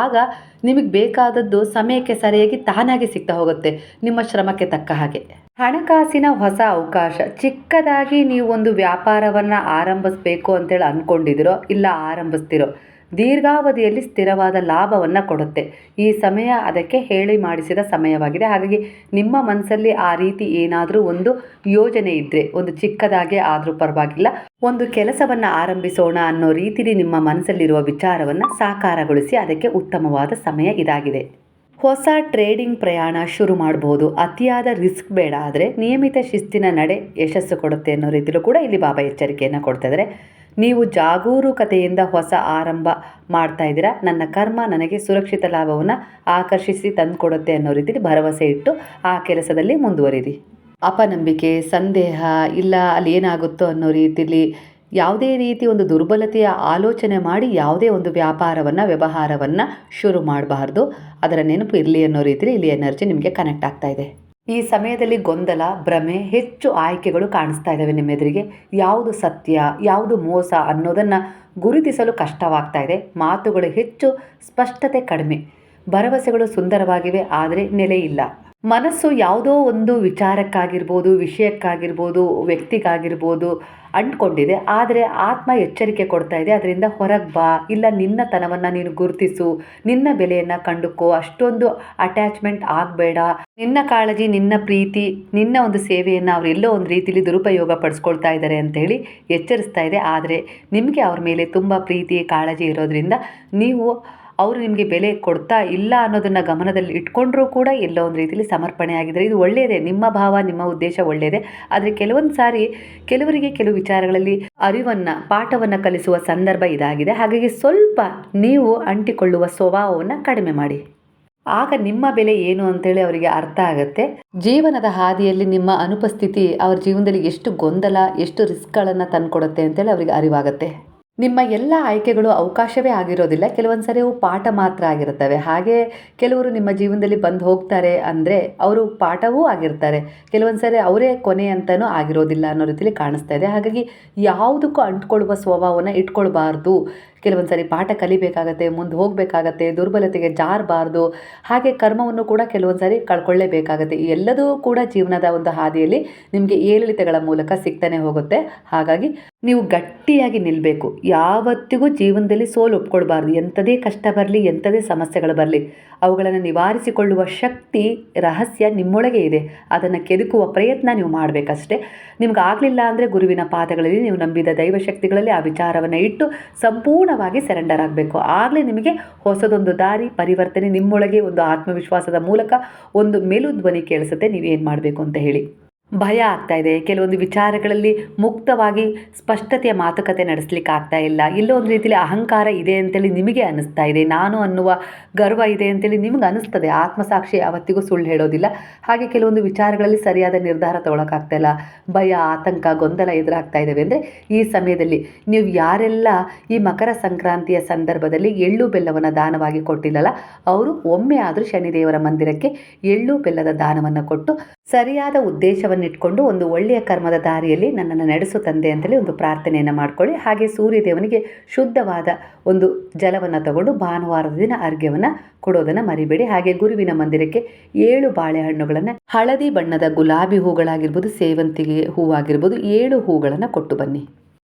ಆಗ ನಿಮಗೆ ಬೇಕಾದದ್ದು ಸಮಯಕ್ಕೆ ಸರಿಯಾಗಿ ತಾನಾಗಿ ಸಿಗ್ತಾ ಹೋಗುತ್ತೆ. ನಿಮ್ಮ ಶ್ರಮಕ್ಕೆ ತಕ್ಕ ಹಾಗೆ. ಹಣಕಾಸಿನ ಹೊಸ ಅವಕಾಶ. ಚಿಕ್ಕದಾಗಿ ನೀವು ಒಂದು ವ್ಯಾಪಾರವನ್ನು ಆರಂಭಿಸಬೇಕು ಅಂತೇಳಿ ಅಂದ್ಕೊಂಡಿದ್ದೀರೋ ಇಲ್ಲ ಆರಂಭಿಸ್ತಿರೋ ದೀರ್ಘಾವಧಿಯಲ್ಲಿ ಸ್ಥಿರವಾದ ಲಾಭವನ್ನು ಕೊಡುತ್ತೆ. ಈ ಸಮಯ ಅದಕ್ಕೆ ಹೇಳಿ ಮಾಡಿಸಿದ ಸಮಯವಾಗಿದೆ. ಹಾಗಾಗಿ ನಿಮ್ಮ ಮನಸ್ಸಲ್ಲಿ ಆ ರೀತಿ ಏನಾದರೂ ಒಂದು ಯೋಜನೆ ಇದ್ದರೆ ಒಂದು ಚಿಕ್ಕದಾಗೆ ಆದರೂ ಪರವಾಗಿಲ್ಲ. ಒಂದು ಕೆಲಸವನ್ನು ಆರಂಭಿಸೋಣ ಅನ್ನೋ ರೀತಿಲಿ ನಿಮ್ಮ ಮನಸ್ಸಲ್ಲಿರುವ ವಿಚಾರವನ್ನು ಸಾಕಾರಗೊಳಿಸಿ ಅದಕ್ಕೆ ಉತ್ತಮವಾದ ಸಮಯ ಇದಾಗಿದೆ. ಹೊಸ ಟ್ರೇಡಿಂಗ್ ಪ್ರಯಾಣ ಶುರು ಮಾಡಬಹುದು ಅತಿಯಾದ ರಿಸ್ಕ್ ಬೇಡ. ಆದರೆ ನಿಯಮಿತ ಶಿಸ್ತಿನ ನಡೆ ಯಶಸ್ಸು ಕೊಡುತ್ತೆ ಅನ್ನೋ ರೀತಿಲೂ ಕೂಡ ಇಲ್ಲಿ ಬಾಬಾ ಎಚ್ಚರಿಕೆಯನ್ನು ಕೊಡ್ತಾ ಇದ್ದಾರೆ. ನೀವು ಜಾಗರೂಕತೆಯಿಂದ ಹೊಸ ಆರಂಭ ಮಾಡ್ತಾ ಇದ್ದೀರಾ? ನನ್ನ ಕರ್ಮ ನನಗೆ ಸುರಕ್ಷಿತ ಲಾಭವನ್ನು ಆಕರ್ಷಿಸಿ ತಂದುಕೊಡುತ್ತೆ ಅನ್ನೋ ರೀತಿಯಲ್ಲಿ ಭರವಸೆ ಇಟ್ಟು ಆ ಕೆಲಸದಲ್ಲಿ ಮುಂದುವರಿರಿ. ಅಪನಂಬಿಕೆ, ಸಂದೇಹ, ಇಲ್ಲ ಅಲ್ಲಿ ಏನಾಗುತ್ತೋ ಅನ್ನೋ ರೀತಿಯಲ್ಲಿ ಯಾವುದೇ ರೀತಿ ಒಂದು ದುರ್ಬಲತೆಯ ಆಲೋಚನೆ ಮಾಡಿ ಯಾವುದೇ ಒಂದು ವ್ಯಾಪಾರವನ್ನು, ವ್ಯವಹಾರವನ್ನು ಶುರು ಮಾಡಬಾರ್ದು. ಅದರ ನೆನಪು ಇರಲಿ ಅನ್ನೋ ರೀತಿಯಲ್ಲಿ ಇಲ್ಲಿ ಎನರ್ಜಿ ನಿಮಗೆ ಕನೆಕ್ಟ್ ಆಗ್ತಾ ಇದೆ. ಈ ಸಮಯದಲ್ಲಿ ಗೊಂದಲ, ಭ್ರಮೆ, ಹೆಚ್ಚು ಆಯ್ಕೆಗಳು ಕಾಣಿಸ್ತಾ ಇದ್ದಾವೆ ನಿಮ್ಮ ಎದುರಿಗೆ. ಯಾವುದು ಸತ್ಯ, ಯಾವುದು ಮೋಸ ಅನ್ನೋದನ್ನು ಗುರುತಿಸಲು ಕಷ್ಟವಾಗ್ತಾ ಇದೆ. ಮಾತುಗಳು ಹೆಚ್ಚು ಸ್ಪಷ್ಟತೆ ಕಡಿಮೆ. ಭರವಸೆಗಳು ಸುಂದರವಾಗಿವೆ, ಆದರೆ ನೆಲೆಯಿಲ್ಲ ಮನಸ್ಸು ಯಾವುದೋ ಒಂದು ವಿಚಾರಕ್ಕಾಗಿರ್ಬೋದು, ವಿಷಯಕ್ಕಾಗಿರ್ಬೋದು, ವ್ಯಕ್ತಿಗಾಗಿರ್ಬೋದು ಅಂಟ್ಕೊಂಡಿದೆ. ಆದರೆ ಆತ್ಮ ಎಚ್ಚರಿಕೆ ಕೊಡ್ತಾ ಇದೆ. ಅದರಿಂದ ಹೊರಗೆ ಬಾ. ಇಲ್ಲ, ನಿನ್ನ ತನವನ್ನು ನೀನು ಗುರುತಿಸು. ನಿನ್ನ ಬೆಲೆಯನ್ನು ಕಂಡುಕೋ. ಅಷ್ಟೊಂದು ಅಟ್ಯಾಚ್ಮೆಂಟ್ ಆಗಬೇಡ. ನಿನ್ನ ಕಾಳಜಿ, ನಿನ್ನ ಪ್ರೀತಿ, ನಿನ್ನ ಒಂದು ಸೇವೆಯನ್ನು ಅವರು ಎಲ್ಲೋ ಒಂದು ರೀತಿಯಲ್ಲಿ ದುರುಪಯೋಗ ಪಡಿಸ್ಕೊಳ್ತಾ ಇದ್ದಾರೆ ಅಂತೇಳಿ ಎಚ್ಚರಿಸ್ತಾ ಇದೆ. ಆದರೆ ನಿಮಗೆ ಅವ್ರ ಮೇಲೆ ತುಂಬ ಪ್ರೀತಿ, ಕಾಳಜಿ ಇರೋದರಿಂದ ನೀವು ಅವರು ನಿಮಗೆ ಬೆಲೆ ಕೊಡ್ತಾ ಇಲ್ಲ ಅನ್ನೋದನ್ನು ಗಮನದಲ್ಲಿ ಇಟ್ಕೊಂಡ್ರೂ ಕೂಡ ಎಲ್ಲೋ ಒಂದು ರೀತಿಯಲ್ಲಿ ಸಮರ್ಪಣೆ ಆಗಿದ್ದಾರೆ ಇದು ಒಳ್ಳೆಯದೇ ನಿಮ್ಮ ಭಾವ, ನಿಮ್ಮ ಉದ್ದೇಶ ಒಳ್ಳೆಯದೇ ಆದರೆ ಕೆಲವೊಂದು ಸಾರಿ ಕೆಲವರಿಗೆ ಕೆಲವು ವಿಚಾರಗಳಲ್ಲಿ ಅರಿವನ್ನು, ಪಾಠವನ್ನು ಕಲಿಸುವ ಸಂದರ್ಭ ಇದಾಗಿದೆ. ಹಾಗಾಗಿ ಸ್ವಲ್ಪ ನೀವು ಅಂಟಿಕೊಳ್ಳುವ ಸ್ವಭಾವವನ್ನು ಕಡಿಮೆ ಮಾಡಿ. ಆಗ ನಿಮ್ಮ ಬೆಲೆ ಏನು ಅಂತೇಳಿ ಅವರಿಗೆ ಅರ್ಥ ಆಗುತ್ತೆ. ಜೀವನದ ಹಾದಿಯಲ್ಲಿ ನಿಮ್ಮ ಅನುಪಸ್ಥಿತಿ ಅವ್ರ ಜೀವನದಲ್ಲಿ ಎಷ್ಟು ಗೊಂದಲ, ಎಷ್ಟು ರಿಸ್ಕ್ಗಳನ್ನು ತಂದುಕೊಡುತ್ತೆ ಅಂತೇಳಿ ಅವರಿಗೆ ಅರಿವಾಗುತ್ತೆ. ನಿಮ್ಮ ಎಲ್ಲ ಆಯ್ಕೆಗಳು ಅವಕಾಶವೇ ಆಗಿರೋದಿಲ್ಲ. ಕೆಲವೊಂದು ಸರಿ ಅವು ಪಾಠ ಮಾತ್ರ ಆಗಿರುತ್ತವೆ. ಹಾಗೆ ಕೆಲವರು ನಿಮ್ಮ ಜೀವನದಲ್ಲಿ ಬಂದು ಹೋಗ್ತಾರೆ ಅಂದರೆ ಅವರು ಪಾಠವೂ ಆಗಿರ್ತಾರೆ. ಕೆಲವೊಂದು ಸರಿ ಅವರೇ ಕೊನೆ ಅಂತಲೂ ಆಗಿರೋದಿಲ್ಲ ಅನ್ನೋ ರೀತಿಯಲ್ಲಿ ಕಾಣಿಸ್ತಾ ಇದೆ. ಹಾಗಾಗಿ ಯಾವುದಕ್ಕೂ ಅಂಟ್ಕೊಳ್ಳುವ ಸ್ವಭಾವನ ಇಟ್ಕೊಳ್ಬಾರ್ದು. ಕೆಲವೊಂದು ಸರಿ ಪಾಠ ಕಲಿಬೇಕಾಗತ್ತೆ, ಮುಂದೆ ಹೋಗಬೇಕಾಗತ್ತೆ, ದುರ್ಬಲತೆಗೆ ಜಾರಬಾರ್ದು, ಹಾಗೆ ಕರ್ಮವನ್ನು ಕೂಡ ಕೆಲವೊಂದು ಸಾರಿ ಕಳ್ಕೊಳ್ಳೇಬೇಕಾಗತ್ತೆ ಎಲ್ಲದೂ ಕೂಡ ಜೀವನದ ಒಂದು ಹಾದಿಯಲ್ಲಿ ನಿಮಗೆ ಏರಿಳಿತಗಳ ಮೂಲಕ ಸಿಗ್ತಾನೆ ಹೋಗುತ್ತೆ. ಹಾಗಾಗಿ ನೀವು ಗಟ್ಟಿಯಾಗಿ ನಿಲ್ಲಬೇಕು ಯಾವತ್ತಿಗೂ ಜೀವನದಲ್ಲಿ ಸೋಲು ಒಪ್ಕೊಳ್ಬಾರ್ದು. ಎಂಥದೇ ಕಷ್ಟ ಬರಲಿ, ಎಂಥದೇ ಸಮಸ್ಯೆಗಳು ಬರಲಿ. ಅವುಗಳನ್ನು ನಿವಾರಿಸಿಕೊಳ್ಳುವ ಶಕ್ತಿ, ರಹಸ್ಯ ನಿಮ್ಮೊಳಗೆ ಇದೆ. ಅದನ್ನು ಕೆದಕುವ ಪ್ರಯತ್ನ ನೀವು ಮಾಡಬೇಕಷ್ಟೇ. ನಿಮ್ಗೆ ಆಗಲಿಲ್ಲ ಅಂದರೆ ಗುರುವಿನ ಪಾದಗಳಲ್ಲಿ ನೀವು ನಂಬಿದ ದೈವಶಕ್ತಿಗಳಲ್ಲಿ ಆ ವಿಚಾರವನ್ನು ಇಟ್ಟು ಸಂಪೂರ್ಣವಾಗಿ ಸೆರೆಂಡರ್ ಆಗಬೇಕು. ಆಗಲೇ ನಿಮಗೆ ಹೊಸದೊಂದು ದಾರಿ, ಪರಿವರ್ತನೆ ನಿಮ್ಮೊಳಗೆ ಒಂದು ಆತ್ಮವಿಶ್ವಾಸದ ಮೂಲಕ ಒಂದು ಮೇಲು ಧ್ವನಿ ಕೇಳಿಸುತ್ತೆ. ನೀವೇನು ಮಾಡಬೇಕು ಅಂತ ಹೇಳಿ. ಭಯ ಆಗ್ತಾ ಇದೆ. ಕೆಲವೊಂದು ವಿಚಾರಗಳಲ್ಲಿ ಮುಕ್ತವಾಗಿ ಸ್ಪಷ್ಟತೆಯ ಮಾತುಕತೆ ನಡೆಸಲಿಕ್ಕೆ ಆಗ್ತಾ ಇಲ್ಲ. ಇಲ್ಲೋ ಒಂದು ರೀತಿಯಲ್ಲಿ ಅಹಂಕಾರ ಇದೆ ಅಂತೇಳಿ ನಿಮಗೆ ಅನ್ನಿಸ್ತಾ ಇದೆ. ನಾನು ಅನ್ನುವ ಗರ್ವ ಇದೆ ಅಂತೇಳಿ ನಿಮಗೆ ಅನ್ನಿಸ್ತದೆ. ಆತ್ಮಸಾಕ್ಷಿ ಯಾವತ್ತಿಗೂ ಸುಳ್ಳು ಹೇಳೋದಿಲ್ಲ. ಹಾಗೆ ಕೆಲವೊಂದು ವಿಚಾರಗಳಲ್ಲಿ ಸರಿಯಾದ ನಿರ್ಧಾರ ತೊಗೊಳಕ್ಕಾಗ್ತಾ ಇಲ್ಲ. ಭಯ, ಆತಂಕ, ಗೊಂದಲ ಎದುರಾಗ್ತಾ ಇದ್ದಾವೆ ಅಂದರೆ ಈ ಸಮಯದಲ್ಲಿ ನೀವು ಯಾರೆಲ್ಲ ಈ ಮಕರ ಸಂಕ್ರಾಂತಿಯ ಸಂದರ್ಭದಲ್ಲಿ ಎಳ್ಳು ಬೆಲ್ಲವನ್ನು ದಾನವಾಗಿ ಕೊಟ್ಟಿಲ್ಲಲ್ಲ, ಅವರು ಒಮ್ಮೆ ಆದರೂ ಶನಿದೇವರ ಮಂದಿರಕ್ಕೆ ಎಳ್ಳು ಬೆಲ್ಲದ ದಾನವನ್ನು ಕೊಟ್ಟು ಸರಿಯಾದ ಉದ್ದೇಶವನ್ನು ಇಟ್ಕೊಂಡು ಒಂದು ಒಳ್ಳೆಯ ಕರ್ಮದ ದಾರಿಯಲ್ಲಿ ನನ್ನನ್ನು ನಡೆಸು ತಂದೆ ಅಂತೇಳಿ ಒಂದು ಪ್ರಾರ್ಥನೆಯನ್ನು ಮಾಡ್ಕೊಳ್ಳಿ. ಹಾಗೆ ಸೂರ್ಯದೇವನಿಗೆ ಶುದ್ಧವಾದ ಒಂದು ಜಲವನ್ನು ತಗೊಂಡು ಭಾನುವಾರದ ದಿನ ಅರ್ಘ್ಯವನ್ನು ಕೊಡೋದನ್ನು ಮರಿಬೇಡಿ. ಹಾಗೆ ಗುರುವಿನ ಮಂದಿರಕ್ಕೆ ಏಳು ಬಾಳೆಹಣ್ಣುಗಳನ್ನು, ಹಳದಿ ಬಣ್ಣದ ಗುಲಾಬಿ ಹೂಗಳಾಗಿರ್ಬೋದು, ಸೇವಂತಿಗೆ ಹೂವಾಗಿರ್ಬೋದು, ಏಳು ಹೂಗಳನ್ನು ಕೊಟ್ಟು ಬನ್ನಿ.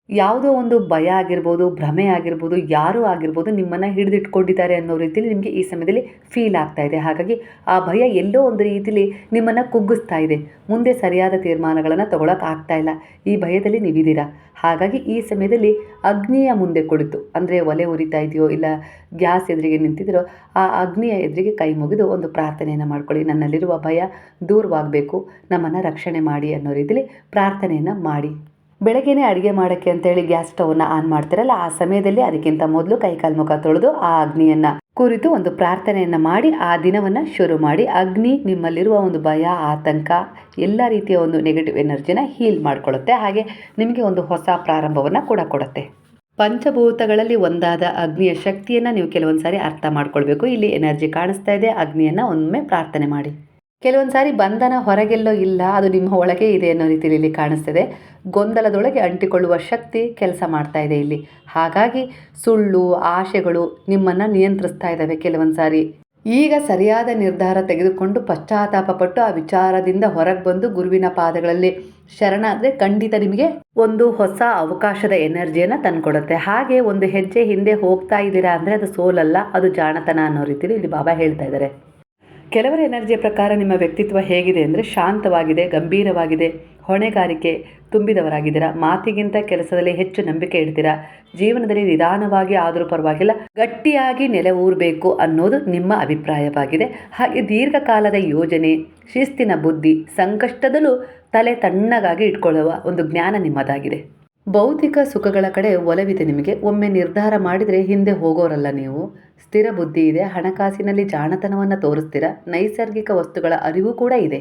ಯಾವುದೋ ಒಂದು ಭಯ ಆಗಿರ್ಬೋದು, ಭ್ರಮೆ ಆಗಿರ್ಬೋದು, ಯಾರೂ ಆಗಿರ್ಬೋದು ನಿಮ್ಮನ್ನು ಹಿಡಿದಿಟ್ಕೊಂಡಿದ್ದಾರೆ ಅನ್ನೋ ರೀತಿಯಲ್ಲಿ ನಿಮಗೆ ಈ ಸಮಯದಲ್ಲಿ ಫೀಲ್ ಆಗ್ತಾ ಇದೆ. ಹಾಗಾಗಿ ಆ ಭಯ ಎಲ್ಲೋ ಒಂದು ರೀತಿಯಲ್ಲಿ ನಿಮ್ಮನ್ನು ಕುಗ್ಗಿಸ್ತಾ ಇದೆ. ಮುಂದೆ ಸರಿಯಾದ ತೀರ್ಮಾನಗಳನ್ನು ತಗೊಳಕ್ಕೆ ಆಗ್ತಾ ಇಲ್ಲ. ಈ ಭಯದಲ್ಲಿ ನೀವಿದ್ದೀರಾ? ಹಾಗಾಗಿ ಈ ಸಮಯದಲ್ಲಿ ಅಗ್ನಿಯ ಮುಂದೆ ಕುಳಿತು. ಅಂದರೆ ಒಲೆ ಉರಿತಾ ಇದೆಯೋ ಇಲ್ಲ ಗ್ಯಾಸ್ ಎದುರಿಗೆ ನಿಂತಿದ್ರೋ ಆ ಅಗ್ನಿಯ ಎದುರಿಗೆ ಕೈ ಮುಗಿದು ಒಂದು ಪ್ರಾರ್ಥನೆಯನ್ನು ಮಾಡ್ಕೊಳ್ಳಿ. ನನ್ನಲ್ಲಿರುವ ಭಯ ದೂರವಾಗಬೇಕು. ನಮ್ಮನ್ನು ರಕ್ಷಣೆ ಮಾಡಿ ಅನ್ನೋ ರೀತಿಯಲ್ಲಿ ಪ್ರಾರ್ಥನೆಯನ್ನು ಮಾಡಿ. ಬೆಳಗ್ಗೆನೇ ಅಡುಗೆ ಮಾಡೋಕ್ಕೆ ಅಂತೇಳಿ ಗ್ಯಾಸ್ ಸ್ಟೌವ್ನ ಆನ್ ಮಾಡ್ತಿರಲ್ಲ, ಆ ಸಮಯದಲ್ಲಿ ಅದಕ್ಕಿಂತ ಮೊದಲು ಕೈಕಾಲು ಮುಖ ತೊಳೆದು ಆ ಅಗ್ನಿಯನ್ನು ಕುರಿತು ಒಂದು ಪ್ರಾರ್ಥನೆಯನ್ನು ಮಾಡಿ, ಆ ದಿನವನ್ನು ಶುರು ಮಾಡಿ. ಅಗ್ನಿ ನಿಮ್ಮಲ್ಲಿರುವ ಒಂದು ಭಯ, ಆತಂಕ, ಎಲ್ಲ ರೀತಿಯ ಒಂದು ನೆಗೆಟಿವ್ ಎನರ್ಜಿನ ಹೀಲ್ ಮಾಡಿಕೊಳ್ಳುತ್ತೆ. ಹಾಗೆ ನಿಮಗೆ ಒಂದು ಹೊಸ ಪ್ರಾರಂಭವನ್ನು ಕೂಡ ಕೊಡುತ್ತೆ. ಪಂಚಭೂತಗಳಲ್ಲಿ ಒಂದಾದ ಅಗ್ನಿಯ ಶಕ್ತಿಯನ್ನು ನೀವು ಕೆಲವೊಂದು ಸಾರಿ ಅರ್ಥ ಮಾಡ್ಕೊಳ್ಬೇಕು. ಇಲ್ಲಿ ಎನರ್ಜಿ ಕಾಣಿಸ್ತಾ ಇದೆ, ಅಗ್ನಿಯನ್ನು ಒಮ್ಮೆ ಪ್ರಾರ್ಥನೆ ಮಾಡಿ. ಕೆಲವೊಂದು ಸಾರಿ ಬಂಧನ ಹೊರಗೆಲ್ಲೋ ಇಲ್ಲ, ಅದು ನಿಮ್ಮ ಒಳಗೆ ಇದೆ ಅನ್ನೋ ರೀತಿಯಲ್ಲಿ ಕಾಣಿಸ್ತಿದೆ. ಗೊಂದಲದೊಳಗೆ ಅಂಟಿಕೊಳ್ಳುವ ಶಕ್ತಿ ಕೆಲಸ ಮಾಡ್ತಾ ಇದೆ ಇಲ್ಲಿ. ಹಾಗಾಗಿ ಸುಳ್ಳು, ಆಶೆಗಳು ನಿಮ್ಮನ್ನು ನಿಯಂತ್ರಿಸ್ತಾ ಇದ್ದಾವೆ ಕೆಲವೊಂದು ಸಾರಿ. ಈಗ ಸರಿಯಾದ ನಿರ್ಧಾರ ತೆಗೆದುಕೊಂಡು ಪಶ್ಚಾತ್ತಾಪ ಪಟ್ಟು ಆ ವಿಚಾರದಿಂದ ಹೊರಗೆ ಬಂದು ಗುರುವಿನ ಪಾದಗಳಲ್ಲಿ ಶರಣಾದರೆ ಖಂಡಿತ ನಿಮಗೆ ಒಂದು ಹೊಸ ಅವಕಾಶದ ಎನರ್ಜಿಯನ್ನು ತಂದುಕೊಡುತ್ತೆ. ಹಾಗೆ ಒಂದು ಹೆಜ್ಜೆ ಹಿಂದೆ ಹೋಗ್ತಾ ಇದ್ದೀರಾ ಅಂದರೆ ಅದು ಸೋಲಲ್ಲ, ಅದು ಜಾಣತನ ಅನ್ನೋ ರೀತಿಯಲ್ಲಿ ಇಲ್ಲಿ ಬಾಬಾ ಹೇಳ್ತಾ ಇದ್ದಾರೆ. ಕೆಲವರ ಎನರ್ಜಿಯ ಪ್ರಕಾರ ನಿಮ್ಮ ವ್ಯಕ್ತಿತ್ವ ಹೇಗಿದೆ ಅಂದರೆ ಶಾಂತವಾಗಿದೆ, ಗಂಭೀರವಾಗಿದೆ, ಹೊಣೆಗಾರಿಕೆ ತುಂಬಿದವರಾಗಿದ್ದೀರಾ? ಮಾತಿಗಿಂತ ಕೆಲಸದಲ್ಲಿ ಹೆಚ್ಚು ನಂಬಿಕೆ ಇಡ್ತೀರಾ? ಜೀವನದಲ್ಲಿ ನಿಧಾನವಾಗಿ ಆದರೂ ಪರವಾಗಿಲ್ಲ, ಗಟ್ಟಿಯಾಗಿ ನೆಲೆ ಊರಬೇಕು ಅನ್ನೋದು ನಿಮ್ಮ ಅಭಿಪ್ರಾಯವಾಗಿದೆ. ಹಾಗೆ ದೀರ್ಘಕಾಲದ ಯೋಜನೆ, ಶಿಸ್ತಿನ ಬುದ್ಧಿ, ಸಂಕಷ್ಟದಲ್ಲೂ ತಲೆ ತಣ್ಣಗಾಗಿ ಇಟ್ಕೊಳ್ಳುವ ಒಂದು ಜ್ಞಾನ ನಿಮ್ಮದಾಗಿದೆ. ಭೌತಿಕ ಸುಖಗಳ ಕಡೆ ಒಲವಿದೆ ನಿಮಗೆ. ಒಮ್ಮೆ ನಿರ್ಧಾರ ಮಾಡಿದರೆ ಹಿಂದೆ ಹೋಗೋರಲ್ಲ ನೀವು. ಸ್ಥಿರ ಬುದ್ಧಿ ಇದೆ, ಹಣಕಾಸಿನಲ್ಲಿ ಜಾಣತನವನ್ನು ತೋರಿಸ್ತೀರ? ನೈಸರ್ಗಿಕ ವಸ್ತುಗಳ ಅರಿವು ಕೂಡ ಇದೆ.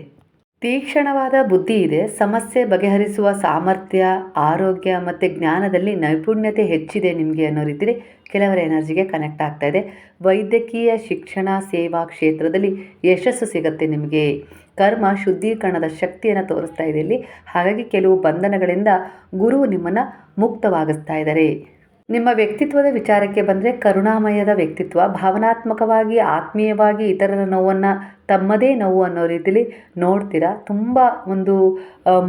ತೀಕ್ಷ್ಣವಾದ ಬುದ್ಧಿ ಇದೆ, ಸಮಸ್ಯೆ ಬಗೆಹರಿಸುವ ಸಾಮರ್ಥ್ಯ, ಆರೋಗ್ಯ ಮತ್ತು ಜ್ಞಾನದಲ್ಲಿ ನೈಪುಣ್ಯತೆ ಹೆಚ್ಚಿದೆ ನಿಮಗೆ ಅನ್ನೋ ರೀತಿಲಿ ಕೆಲವರ ಎನರ್ಜಿಗೆ ಕನೆಕ್ಟ್ ಆಗ್ತಾ ಇದೆ. ವೈದ್ಯಕೀಯ ಶಿಕ್ಷಣ ಸೇವಾ ಕ್ಷೇತ್ರದಲ್ಲಿ ಯಶಸ್ಸು ಸಿಗುತ್ತೆ ನಿಮಗೆ. ಕರ್ಮ ಶುದ್ಧೀಕರಣದ ಶಕ್ತಿಯನ್ನು ತೋರಿಸ್ತಾ ಇದೆ ಇಲ್ಲಿ. ಹಾಗಾಗಿ ಕೆಲವು ಬಂಧನಗಳಿಂದ ಗುರು ನಿಮ್ಮನ್ನು ಮುಕ್ತವಾಗಿಸ್ತಾ ಇದ್ದಾರೆ. ನಿಮ್ಮ ವ್ಯಕ್ತಿತ್ವದ ವಿಚಾರಕ್ಕೆ ಬಂದರೆ ಕರುಣಾಮಯದ ವ್ಯಕ್ತಿತ್ವ, ಭಾವನಾತ್ಮಕವಾಗಿ, ಆತ್ಮೀಯವಾಗಿ ಇತರರ ನೋವನ್ನು ತಮ್ಮದೇ ನೋವು ಅನ್ನೋ ರೀತಿಲಿ ನೋಡ್ತೀರಾ? ತುಂಬ ಒಂದು